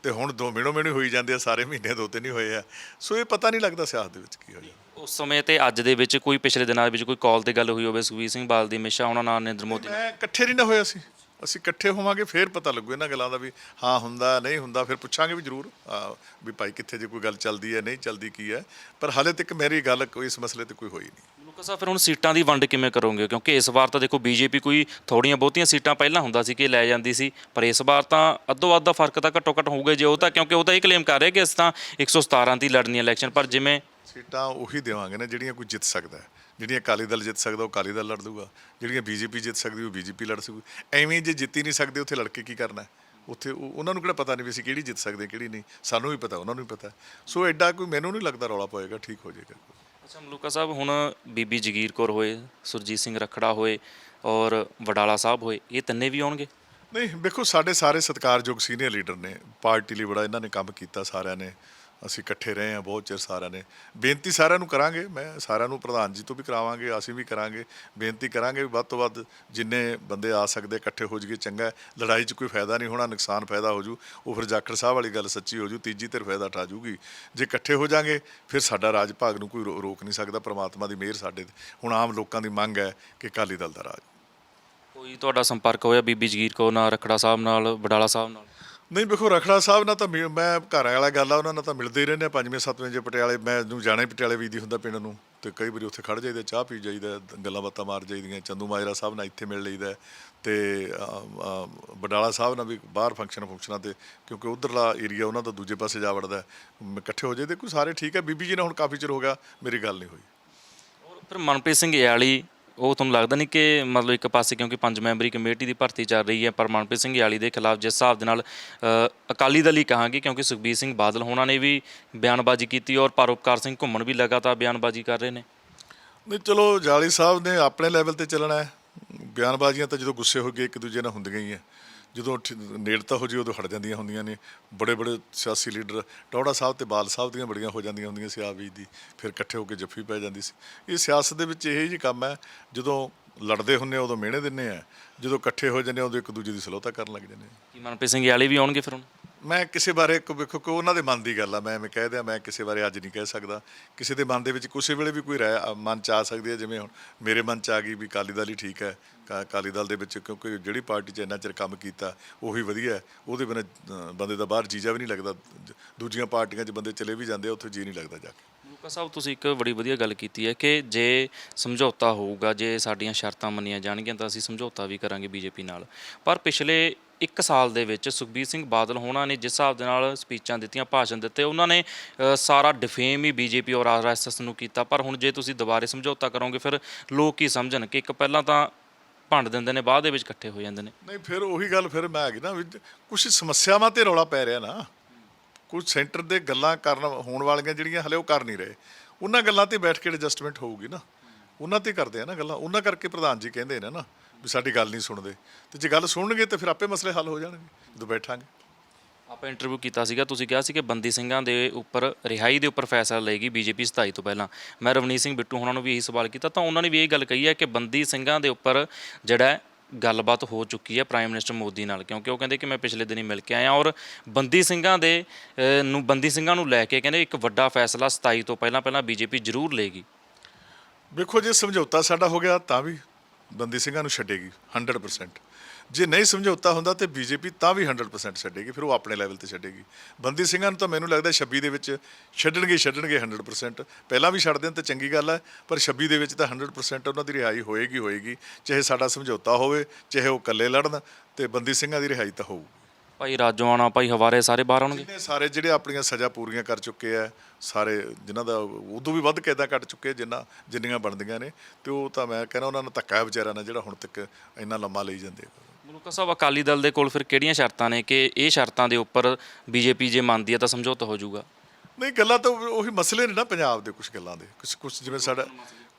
ਤੇ ਹੁਣ ਦੋ ਮਿਹਣੋ ਮਿਹਣੀ ਹੋਈ ਜਾਂਦੇ ਆ ਸਾਰੇ ਮਹੀਨੇ ਦੋ ਤਿੰਨ ਹੀ ਹੋਏ ਆ। ਸੋ ਇਹ ਪਤਾ ਨਹੀਂ ਲੱਗਦਾ ਸਿਆਸਤ ਦੇ ਵਿੱਚ ਕੀ ਹੋਇਆ। ਉਸ ਸਮੇਂ ਤੇ ਅੱਜ ਦੇ ਵਿੱਚ ਕੋਈ ਪਿਛਲੇ ਦਿਨਾਂ ਦੇ ਵਿੱਚ ਕੋਈ ਕਾਲ ਤੇ ਗੱਲ ਹੋਈ ਹੋਵੇ ਸੁਖਬੀਰ ਸਿੰਘ ਬਾਦਲ ਦੀ ਹਮੇਸ਼ਾ ਉਹਨਾਂ ਨਾਲ ਨਰਿੰਦਰ ਮੋਦੀ ਨਾਲ। ਮੈਂ ਇਕੱਠੇ ਨਹੀਂ ਨਾ ਹੋਇਆ ਸੀ ਅਸੀਂ ਇਕੱਠੇ ਹੋਵਾਂਗੇ ਫੇਰ ਪਤਾ ਲੱਗੂ ਇਹਨਾਂ ਗੱਲਾਂ ਦਾ ਵੀ ਹਾਂ ਹੁੰਦਾ ਨਹੀਂ ਹੁੰਦਾ ਫਿਰ ਪੁੱਛਾਂਗੇ ਵੀ ਜ਼ਰੂਰ ਹਾਂ, ਵੀ ਭਾਈ ਕਿੱਥੇ ਜੇ ਕੋਈ ਗੱਲ ਚੱਲਦੀ ਹੈ ਨਹੀਂ ਚੱਲਦੀ ਕੀ ਹੈ। ਪਰ ਹਾਲੇ ਤੱਕ ਮੇਰੀ ਗੱਲ ਕੋਈ ਇਸ ਮਸਲੇ ਤੇ ਕੋਈ ਹੋਈ ਨਹੀਂ। ਲੋਕਾਂ ਫਿਰ ਹੁਣ ਸੀਟਾਂ ਦੀ ਵੰਡ ਕਿਵੇਂ ਕਰੋਗੇ? ਕਿਉਂਕਿ ਇਸ ਵਾਰ ਤਾਂ ਦੇਖੋ ਬੀਜੇਪੀ ਕੋਈ ਥੋੜੀਆਂ ਬਹੁਤੀਆਂ ਸੀਟਾਂ ਪਹਿਲਾਂ ਹੁੰਦਾ ਸੀ ਕਿ ਲੈ ਜਾਂਦੀ ਸੀ, ਪਰ ਇਸ ਵਾਰ ਤਾਂ ਅੱਧੋ ਅੱਧ ਦਾ ਫ਼ਰਕ ਤਾਂ ਘੱਟੋ ਘੱਟ ਹੋਊਗਾ ਜੇ ਉਹ ਤਾਂ, ਕਿਉਂਕਿ ਉਹ ਤਾਂ ਇਹ ਕਲੇਮ ਕਰ ਰਿਹਾ ਕਿ ਅਸੀਂ ਤਾਂ 117 ਦੀ ਲੜਨੀ ਇਲੈਕਸ਼ਨ, ਪਰ ਜਿਵੇਂ ਸੀਟਾਂ ਉਹੀ ਦੇਵਾਂਗੇ ਨਾ ਜਿਹੜੀਆਂ ਕੋਈ ਜਿੱਤ ਸਕਦਾ ਹੈ। ਜਿਹੜੀਆਂ ਅਕਾਲੀ ਦਲ ਜਿੱਤ ਸਕਦਾ, ਉਹ ਅਕਾਲੀ ਦਲ ਲੜ ਦੂਗਾ। ਜਿਹੜੀਆਂ ਬੀਜੇਪੀ ਜਿੱਤ ਸਕਦੀ, ਉਹ ਬੀਜੇਪੀ ਲੜ ਸਕੂ। ਐਵੇਂ ਜੇ ਜਿੱਤੀ ਨਹੀਂ ਸਕਦੇ, ਉੱਥੇ ਲੜ ਕੇ ਕੀ ਕਰਨਾ ਉੱਥੇ ਉਹ- ਉਹਨਾਂ ਨੂੰ ਕਿਹੜਾ ਪਤਾ ਨਹੀਂ ਵੀ ਅਸੀਂ ਕਿਹੜੀ ਜਿੱਤ ਸਕਦੇ, ਕਿਹੜੀ ਨਹੀਂ। ਸਾਨੂੰ ਵੀ ਪਤਾ, ਉਹਨਾਂ ਨੂੰ ਵੀ ਪਤਾ ਸੋ ਐਡਾ ਕੋਈ ਮੈਨੂੰ ਨਹੀਂ ਲੱਗਦਾ ਰੌਲਾ ਪਏਗਾ ਠੀਕ ਹੋ ਜਾਏਗਾ। ਅੱਛਾ, ਮਲੂਕਾ ਸਾਹਿਬ, ਹੁਣ ਬੀਬੀ ਜਗੀਰ ਕੌਰ ਹੋਏ, ਸੁਰਜੀਤ ਸਿੰਘ ਰਖੜਾ ਹੋਏ ਔਰ ਵਡਾਲਾ ਸਾਹਿਬ ਹੋਏ, ਇਹ ਤਿੰਨੇ ਵੀ ਆਉਣਗੇ? ਨਹੀਂ, ਵੇਖੋ, ਸਾਡੇ ਸਾਰੇ ਸਤਿਕਾਰਯੋਗ ਸੀਨੀਅਰ ਲੀਡਰ ਨੇ, ਪਾਰਟੀ ਲਈ ਬੜਾ ਇਹਨਾਂ ਨੇ ਕੰਮ ਕੀਤਾ ਸਾਰਿਆਂ ਨੇ। ਅਸੀਂ ਇਕੱਠੇ ਰਹੇ ਹਾਂ, ਬਹੁਤ ਚਿਰ ਸਾਰਿਆਂ ਨੇ। ਬੇਨਤੀ ਸਾਰਿਆਂ ਨੂੰ ਕਰਾਂਗੇ, ਮੈਂ ਸਾਰਿਆਂ ਨੂੰ ਪ੍ਰਧਾਨ ਜੀ ਤੋਂ ਵੀ ਕਰਾਵਾਂਗੇ, ਅਸੀਂ ਵੀ ਕਰਾਂਗੇ। ਬੇਨਤੀ ਕਰਾਂਗੇ ਵੀ ਵੱਧ ਤੋਂ ਵੱਧ ਜਿੰਨੇ ਬੰਦੇ ਆ ਸਕਦੇ, ਇਕੱਠੇ ਹੋ ਜਾਈਏ, ਚੰਗਾ ਲੜਾਈ 'ਚ ਕੋਈ ਫਾਇਦਾ ਨਹੀਂ ਹੋਣਾ, ਨੁਕਸਾਨ ਫਾਇਦਾ ਹੋ ਜੂ। ਉਹ ਫਿਰ ਜਾਖੜ ਸਾਹਿਬ ਵਾਲੀ ਗੱਲ ਸੱਚੀ ਹੋ ਜੂ, ਤੀਜੀ ਧਿਰ ਫਾਇਦਾ ਠਾ ਜੂਗੀ। ਜੇ ਇਕੱਠੇ ਹੋ ਜਾਾਂਗੇ, ਫਿਰ ਸਾਡਾ ਰਾਜ ਭਾਗ ਨੂੰ ਕੋਈ ਰੋ- ਰੋਕ ਨਹੀਂ ਸਕਦਾ, ਪ੍ਰਮਾਤਮਾ ਦੀ ਮਿਹਰ ਸਾਡੇ ਤੇ। ਹੁਣ ਆਮ ਲੋਕਾਂ ਦੀ ਮੰਗ ਹੈ ਕਿ ਅਕਾਲੀ ਦਲ ਦਾ ਰਾਜ। ਕੋਈ ਤੁਹਾਡਾ ਸੰਪਰਕ ਹੋਇਆ ਬੀਬੀ ਜਗੀਰ ਕੌਰ ਨਾਲ, ਰਖੜਾ ਸਾਹਿਬ ਨਾਲ, ਵਡਾਲਾ ਸਾਹਿਬ ਨਾਲ? ਨਹੀਂ ਵੇਖੋ ਰਖੜਾ ਸਾਹਿਬ ਨਾਲ ਤਾਂ ਮਿ- ਮੈਂ ਘਰ ਵਾਲਾ ਗੱਲ ਆ ਉਹਨਾਂ ਨਾਲ ਤਾਂ ਮਿਲਦੇ ਹੀ ਰਹਿੰਦੇ ਆ ਪੰਜਵੇਂ ਸੱਤਵੇਂ ਜੇ ਪਟਿਆਲੇ ਮੈਂ ਨੂੰ ਜਾਣਾ ਹੀ ਪਟਿਆਲੇ ਵੀਦੀ ਹੁੰਦਾ ਪਿੰਡ ਨੂੰ ਤੇ ਕਈ ਵਾਰੀ ਉੱਥੇ ਖੜ ਜਾਈਦਾ ਚਾਹ ਪੀ ਜਾਈਦਾ ਗੱਲਾਂ ਬਾਤਾਂ ਮਾਰ ਜਾਈਦੀਆਂ ਚੰਦੂ ਮਾਜਰਾ ਸਾਹਿਬ ਨਾਲ ਇੱਥੇ ਮਿਲ ਲਈਦਾ ਤੇ ਅਮ, ਅਮ, ਬਡਾਲਾ ਸਾਹਿਬ ਨਾਲ ਵੀ ਬਾਹਰ ਫੰਕਸ਼ਨ ਫੰਕਸ਼ਨਾਂ ਤੇ ਕਿਉਂਕਿ ਉਧਰਲਾ ਏਰੀਆ ਉਹਨਾਂ ਦਾ ਦੂਜੇ ਪਾਸੇ ਜਾ ਵੜਦਾ ਮ- ਇਕੱਠੇ ਹੋ ਜਾਈਦੇ ਕੋਈ ਸਾਰੇ ਠੀਕ ਹੈ ਬੀਬੀ ਜੀ ਨਾਲ ਹੁਣ ਕਾਫੀ ਚਿਰ ਹੋ ਗਿਆ ਮੇਰੀ ਗੱਲ ਨਹੀਂ ਹੋਈ। ਔਰ ਫਿਰ ਮਨਪ੍ਰੀਤ ਸਿੰਘ ਯਾਲੀ ਉਹ ਤੁਹਾਨੂੰ ਲੱਗਦਾ ਨਹੀਂ ਕਿ ਮਤਲਬ ਇੱਕ ਪਾਸੇ ਕਿਉਂਕਿ ਪੰਜ ਮੈਂਬਰੀ ਕਮੇਟੀ ਦੀ ਭਰਤੀ ਚੱਲ ਰਹੀ ਹੈ ਪਰ ਮਨਪ੍ਰੀਤ ਸਿੰਘ ਯਾਲੀ ਦੇ ਖਿਲਾਫ ਜਿਸ ਹਿਸਾਬ ਦੇ ਨਾਲ ਅ, ਅਕਾਲੀ ਦਲ ਹੀ ਕਹਾਂਗੇ ਕਿਉਂਕਿ ਸੁਖਬੀਰ ਸਿੰਘ ਬਾਦਲ ਹੋਣਾ ਨੇ ਵੀ ਬਿਆਨਬਾਜ਼ੀ ਕੀਤੀ ਔਰ ਪਰਉਪਕਾਰ ਸਿੰਘ ਘੁੰਮਣ ਵੀ ਲਗਾਤਾਰ ਬਿਆਨਬਾਜ਼ੀ ਕਰ ਰਹੇ ਨੇ। ਨਹੀਂ ਚਲੋ ਜਾਲੀ ਸਾਹਿਬ ਨੇ ਆਪਣੇ ਲੈਵਲ ਤੇ ਚੱਲਣਾ ਹੈ। ਬਿਆਨਬਾਜ਼ੀਆਂ ਤਾਂ ਜਦੋਂ ਗੁੱਸੇ ਹੋ ਗਏ ਇੱਕ ਦੂਜੇ ਨਾਲ ਹੁੰਦੀਆਂ ਹੀ ਹੈ। ਜਦੋਂ ਨੇੜਤਾ ਹੋ ਜੀ ਉਦੋਂ ਹਟ ਜਾਂਦੀਆਂ ਹੁੰਦੀਆਂ ਨੇ। ਬੜੇ ਬੜੇ ਸਿਆਸੀ ਲੀਡਰ ਟੌੜਾ ਸਾਹਿਬ ਤੇ ਬਾਲ ਸਾਹਿਬ ਦੀਆਂ ਬੜੀਆਂ ਹੋ ਜਾਂਦੀਆਂ ਹੁੰਦੀਆਂ ਸੀ ਆਪ ਜੀ ਦੀ। ਫਿਰ ਇਕੱਠੇ ਹੋ ਕੇ ਜੱਫੀ ਪੈ ਜਾਂਦੀ ਸੀ। ਇਹ ਸਿਆਸਤ ਦੇ ਵਿੱਚ ਇਹ ਜੀ ਕੰਮ ਹੈ ਜਦੋਂ ਲੜਦੇ ਹੁੰਨੇ ਉਦੋਂ ਮਿਹਣੇ ਦਿੰਨੇ ਆ। ਜਦੋਂ ਇਕੱਠੇ ਹੋ ਜਾਂਦੇ ਉਦੋਂ ਇੱਕ ਦੂਜੇ ਦੀ ਸਲੋਤਾ ਕਰਨ ਲੱਗ ਜਾਂਦੇ ਕੀ ਮਨਪ੍ਰੀਤ ਸਿੰਘ ਯਾਲੀ ਵੀ ਆਉਣਗੇ ਫਿਰ ਹੁਣ? ਮੈਂ ਕਿਸੇ ਬਾਰੇ ਕੋ ਵੇਖੋ ਕਿ ਉਹਨਾਂ ਦੇ ਮਨ ਦੀ ਗੱਲ ਆ ਮੈਂ ਐਵੇਂ ਕਹਿ ਦਿਆਂ ਮੈਂ ਕਿਸੇ ਬਾਰੇ ਅੱਜ ਨਹੀਂ ਕਹਿ ਸਕਦਾ। ਕਿਸੇ ਦੇ ਮਨ ਦੇ ਵਿੱਚ ਕਿਸੇ ਵੇਲੇ ਵੀ ਕੋਈ ਅ, ਮਨ ਚ ਆ ਸਕਦੀ ਹੈ ਜਿਵੇਂ ਹੁਣ ਮੇਰੇ ਮਨ ਚ ਆ ਗਈ ਵੀ ਅਕਾਲੀ ਦਲ ਠੀਕ ਹੈ ਅਕਾਲੀ ਦਲ ਦੇ ਵਿੱਚ ਕਿਉਂਕਿ ਜਿਹੜੀ ਪਾਰਟੀ 'ਚ ਇੰਨਾ ਚਿਰ ਕੰਮ ਕੀਤਾ, ਉਹੀ ਵਧੀਆ ਉਹਦੇ ਬਿਨਾਂ ਬੰਦੇ ਦਾ ਬਾਹਰ ਜੀਜਾ ਵੀ ਨਹੀਂ ਲੱਗਦਾ। ਦੂਜੀਆਂ ਪਾਰਟੀਆਂ 'ਚ ਬੰਦੇ ਚਲੇ ਵੀ ਜਾਂਦੇ ਉੱਥੇ ਜੀ ਨਹੀਂ ਲੱਗਦਾ ਜਾ ਕੇ। ਲੂਕਾ ਸਾਹਿਬ, ਤੁਸੀਂ ਇੱਕ ਬੜੀ ਵਧੀਆ ਗੱਲ ਕੀਤੀ ਹੈ ਕਿ ਜੇ ਸਮਝੌਤਾ ਹੋਊਗਾ, ਜੇ ਸਾਡੀਆਂ ਸ਼ਰਤਾਂ ਮੰਨੀਆਂ ਜਾਣਗੀਆਂ, ਤਾਂ ਅਸੀਂ ਸਮਝੌਤਾ ਵੀ ਕਰਾਂਗੇ ਬੀਜੇਪੀ ਨਾਲ। ਪਰ ਪਿਛਲੇ ਇੱਕ ਸਾਲ ਦੇ ਵਿੱਚ ਸੁਖਬੀਰ ਸਿੰਘ ਬਾਦਲ ਹੋਣਾ ਨੇ ਜਿਸ ਹਿਸਾਬ ਦੇ ਨਾਲ ਸਪੀਚਾਂ ਦਿੱਤੀਆਂ, ਭਾਸ਼ਣ ਦਿੱਤੇ, ਉਹਨਾਂ ਨੇ ਸਾਰਾ ਡਿਫੇਮ ਹੀ ਬੀਜੇਪੀ ਔਰ ਆਰਐਸਐਸ ਨੂੰ ਕੀਤਾ। ਪਰ ਹੁਣ ਜੇ ਤੁਸੀਂ ਦੁਬਾਰੇ ਸਮਝੌਤਾ ਕਰੋਗੇ, ਫਿਰ ਲੋਕ ਕੀ ਸਮਝਣ ਕਿ ਇੱਕ ਪਹਿਲਾਂ ਤਾਂ ਭੰਡ ਦਿੰਦੇ ਨੇ, ਬਾਅਦ ਦੇ ਵਿੱਚ ਇਕੱਠੇ ਹੋ ਜਾਂਦੇ ਨੇ। ਨਹੀਂ, ਫਿਰ ਉਹੀ ਗੱਲ ਫਿਰ ਮੈਂ ਆ ਗਈ ਨਾ ਵੀ ਕੁਝ ਸਮੱਸਿਆਵਾਂ ਤੇ ਰੌਲਾ ਪੈ ਰਿਹਾ ਨਾ। ਕੁਝ ਸੈਂਟਰ ਦੇ ਗੱਲਾਂ ਕਰਨ ਹੋਣ ਵਾਲੀਆਂ ਜਿਹੜੀਆਂ ਹਲੇ ਉਹ ਕਰ ਨਹੀਂ ਰਹੇ। ਉਹਨਾਂ ਗੱਲਾਂ ਤੇ ਬੈਠ ਕੇ ਐਡਜਸਟਮੈਂਟ ਹੋਊਗੀ ਨਾ। ਉਹਨਾਂ ਤੇ ਕਰਦੇ ਆ ਨਾ ਗੱਲਾਂ। ਉਹਨਾਂ ਕਰਕੇ ਪ੍ਰਧਾਨ ਜੀ ਕਹਿੰਦੇ ਨੇ ਨਾ ਵੀ ਸਾਡੀ ਗੱਲ ਨਹੀਂ ਸੁਣਦੇ। ਤੇ ਜੇ ਗੱਲ ਸੁਣਨਗੇ ਤੇ ਫਿਰ ਆਪੇ ਮਸਲੇ ਹੱਲ ਹੋ ਜਾਣਗੇ। ਜਦੋਂ ਬੈਠਾਂਗੇ। ਆਪਾਂ ਇੰਟਰਵਿਊ ਕੀਤਾ ਸੀਗਾ, ਤੁਸੀਂ ਕਿਹਾ ਸੀ ਕਿ ਬੰਦੀ ਸਿੰਘਾਂ ਦੇ ਉੱਪਰ, ਰਿਹਾਈ ਦੇ ਉੱਪਰ ਫੈਸਲਾ ਲਏਗੀ ਬੀਜੇਪੀ 27 ਤੋਂ ਪਹਿਲਾਂ। ਮੈਂ ਰਵਨੀਤ ਸਿੰਘ ਬਿੱਟੂ ਉਹਨਾਂ ਨੂੰ ਵੀ ਇਹੀ ਸਵਾਲ ਕੀਤਾ, ਤਾਂ ਉਹਨਾਂ ਨੇ ਵੀ ਇਹ ਗੱਲ ਕਹੀ ਹੈ ਕਿ ਬੰਦੀ ਸਿੰਘਾਂ ਦੇ ਉੱਪਰ ਜਿਹੜਾ ਗੱਲਬਾਤ ਹੋ ਚੁੱਕੀ ਹੈ ਪ੍ਰਾਈਮ ਮਿਨਿਸਟਰ ਮੋਦੀ ਨਾਲ, ਕਿਉਂਕਿ ਉਹ ਕਹਿੰਦੇ ਕਿ ਮੈਂ ਪਿਛਲੇ ਦਿਨੀ ਮਿਲ ਕੇ ਆਇਆ ਔਰ ਬੰਦੀ ਸਿੰਘਾਂ ਦੇ ਨੂੰ, ਬੰਦੀ ਸਿੰਘਾਂ ਨੂੰ ਲੈ ਕੇ ਕਹਿੰਦੇ ਇੱਕ ਵੱਡਾ ਫੈਸਲਾ 27 ਤੋਂ ਪਹਿਲਾਂ ਪਹਿਲਾਂ ਬੀਜੇਪੀ ਜ਼ਰੂਰ ਲਏਗੀ। ਵੇਖੋ ਜੇ, ਸਮਝੌਤਾ ਸਾਡਾ ਹੋ ਗਿਆ ਤਾਂ ਵੀ ਬੰਦੀ ਸਿੰਘਾਂ ਨੂੰ ਛੱਡੇਗੀ 100% ਜੇ ਨਹੀਂ ਸਮਝੌਤਾ ਹੁੰਦਾ ਤੇ ਬੀਜੇਪੀ ਤਾਂ ਵੀ 100% ਛੱਡੇਗੀ ਫਿਰ ਉਹ ਆਪਣੇ ਲੈਵਲ ਤੇ ਛੱਡੇਗੀ। ਬੰਦੀ ਸਿੰਘਾਂ ਨੂੰ ਤਾਂ ਮੈਨੂੰ ਲੱਗਦਾ 26 ਦੇ ਵਿੱਚ ਛੱਡਣਗੇ ਛੱਡਣਗੇ 100% ਪਹਿਲਾਂ ਵੀ ਛੱਡ ਦੇਣ ਤੇ ਚੰਗੀ ਗੱਲ ਹੈ ਪਰ 26 ਦੇ ਵਿੱਚ ਤਾਂ 100% ਉਹਨਾਂ ਦੀ ਰਿਹਾਈ ਹੋਏਗੀ ਹੋਏਗੀ ਚਾਹੇ ਸਾਡਾ ਸਮਝੌਤਾ ਹੋਵੇ ਚਾਹੇ ਉਹ ਇਕੱਲੇ ਲੜਨ ਤੇ ਬੰਦੀ ਸਿੰਘਾਂ ਦੀ ਰਿਹਾਈ ਤਾਂ ਹੋਊ ਭਾਈ ਰਾਜੋਆਣਾ ਭਾਈ ਹਵਾਰੇ ਸਾਰੇ ਬਾਹਰ ਆਉਣਗੇ? ਜਿੰਨੇ ਸਾਰੇ ਜਿਹੜੇ ਆਪਣੀਆਂ ਸਜ਼ਾ ਪੂਰੀਆਂ ਕਰ ਚੁੱਕੇ ਆ ਸਾਰੇ ਜਿਨ੍ਹਾਂ ਦਾ ਉਦੋਂ ਵੀ ਵੱਧ ਕੈਦਾਂ ਕੱਟ ਚੁੱਕੇ ਜਿੰਨਾ ਜਿੰਨੀਆਂ ਬਣਦੀਆਂ ਨੇ ਤੇ ਉਹ ਤਾਂ ਮੈਂ ਕਹਿੰਦਾ ਉਹਨਾਂ ਨੂੰ ਧੱਕਾ ਹੈ ਵਿਚਾਰਿਆਂ ਨਾਲ ਜਿਹੜਾ ਹੁਣ ਤੱਕ ਇੰਨਾ ਲੰਮਾ ਲਈ ਜਾਂਦੇ ਆ। ਮਲੂਕਾ ਸਾਹਿਬ ਅਕਾਲੀ ਦਲ ਦੇ ਕੋਲ ਫਿਰ ਕਿਹੜੀਆਂ ਸ਼ਰਤਾਂ ਨੇ ਕਿ ਇਹ ਸ਼ਰਤਾਂ ਦੇ ਉੱਪਰ ਬੀਜੇਪੀ ਜੇ ਮੰਨਦੀ ਹੈ ਤਾਂ ਸਮਝੌਤਾ ਹੋ ਜਾਊਗਾ? ਨਹੀਂ ਗੱਲਾਂ ਤਾਂ ਉਹ- ਮਸਲੇ ਨੇ ਨਾ ਪੰਜਾਬ ਦੇ ਕੁਝ ਗੱਲਾਂ ਦੇ। ਕੁਝ ਕੁਝ ਜਿਵੇਂ ਸਾਡਾ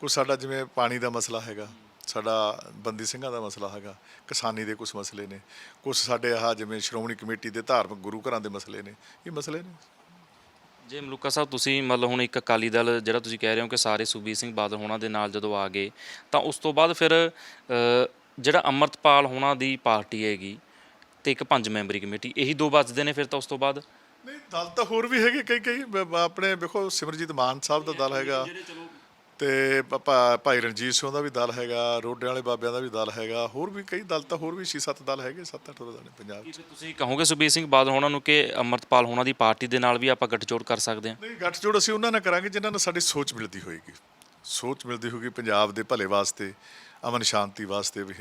ਕੁਝ ਸਾਡਾ ਜਿਵੇਂ ਪਾਣੀ ਦਾ ਮਸਲਾ ਹੈਗਾ ਸਾਡਾ ਬੰਦੀ ਸਿੰਘਾਂ ਦਾ ਮਸਲਾ ਹੈਗਾ ਕਿਸਾਨੀ ਦੇ ਕੁਝ ਮਸਲੇ ਨੇ। ਕੁਝ ਸਾਡੇ ਆਹ ਜਿਵੇਂ ਸ਼੍ਰੋਮਣੀ ਕਮੇਟੀ ਦੇ ਧਾਰਮਿਕ ਗੁਰੂ ਘਰਾਂ ਦੇ ਮਸਲੇ ਨੇ। ਇਹ ਮਸਲੇ ਨੇ। ਜੇ ਮਲੂਕਾ ਸਾਹਿਬ ਤੁਸੀਂ ਮਤਲਬ ਹੁਣ ਇੱਕ ਅਕਾਲੀ ਦਲ ਜਿਹੜਾ ਤੁਸੀਂ ਕਹਿ ਰਹੇ ਹੋ ਕਿ ਸਾਰੇ ਸੁਖਬੀਰ ਸਿੰਘ ਬਾਦਲ ਹੋਣਾ ਦੇ ਨਾਲ ਜਦੋਂ ਆ ਗਏ ਤਾਂ ਉਸ ਤੋਂ ਬਾਅਦ ਫਿਰ ਜਿਹੜਾ ਅੰਮ੍ਰਿਤਪਾਲ ਹੋਣਾ ਦੀ ਪਾਰਟੀ ਹੈਗੀ ਤੇ ਇੱਕ ਪੰਜ ਮੈਂਬਰੀ ਕਮੇਟੀ ਇਹੀ ਦੋ ਬਚਦੇ ਨੇ ਫਿਰ ਤਾਂ ਉਸ ਤੋਂ ਬਾਅਦ? ਨਹੀਂ ਦਲ ਤਾਂ ਹੋਰ ਵੀ ਹੈਗੇ ਕਈ ਕਈ ਬ- ਬ- ਆਪਣੇ ਵੇਖੋ ਸਿਮਰਜੀਤ ਮਾਨ ਸਾਹਿਬ ਦਾ ਦਲ ਹੈਗਾ ਤੇ ਭਾ- ਭਾਈ ਰਣਜੀਤ ਸਿੰਘ ਦਾ ਵੀ ਦਲ ਹੈਗਾ ਰੋਡੇ ਵਾਲੇ ਬਾਬਿਆਂ ਦਾ ਵੀ ਦਲ ਹੈਗਾ ਹੋਰ ਵੀ ਕਈ ਦਲ ਤਾਂ ਹੋਰ ਵੀ 6-7 ਦਲ ਹੈਗੇ 7-8 ਦਲ ਨੇ ਪੰਜਾਬ 'ਚ। ਕੀ ਫਿਰ ਤੁਸੀਂ ਕਹੋਗੇ ਸੁਖਬੀਰ ਸਿੰਘ ਬਾਦਲ ਹੋਣਾ ਨੂੰ ਕਿ ਅੰਮ੍ਰਿਤਪਾਲ ਹੋਣਾ ਦੀ ਪਾਰਟੀ ਦੇ ਨਾਲ ਵੀ ਆਪਾਂ ਗੱਠਜੋੜ ਕਰ ਸਕਦੇ ਹਾਂ? ਨਹੀਂ ਗੱਠਜੋੜ ਅਸੀਂ ਉਹਨਾਂ ਨਾਲ ਕਰਾਂਗੇ ਜਿਨ੍ਹਾਂ ਨਾਲ ਸਾਡੀ ਸੋਚ ਮਿਲਦੀ ਹੋਏਗੀ। ਸੋਚ ਮਿਲਦੀ ਹੋਊਗੀ ਪੰਜਾਬ ਦੇ ਭਲੇ ਵਾਸਤੇ ਅਮਨ ਸ਼ਾਂਤੀ ਵਾਸਤੇ ਵੀ,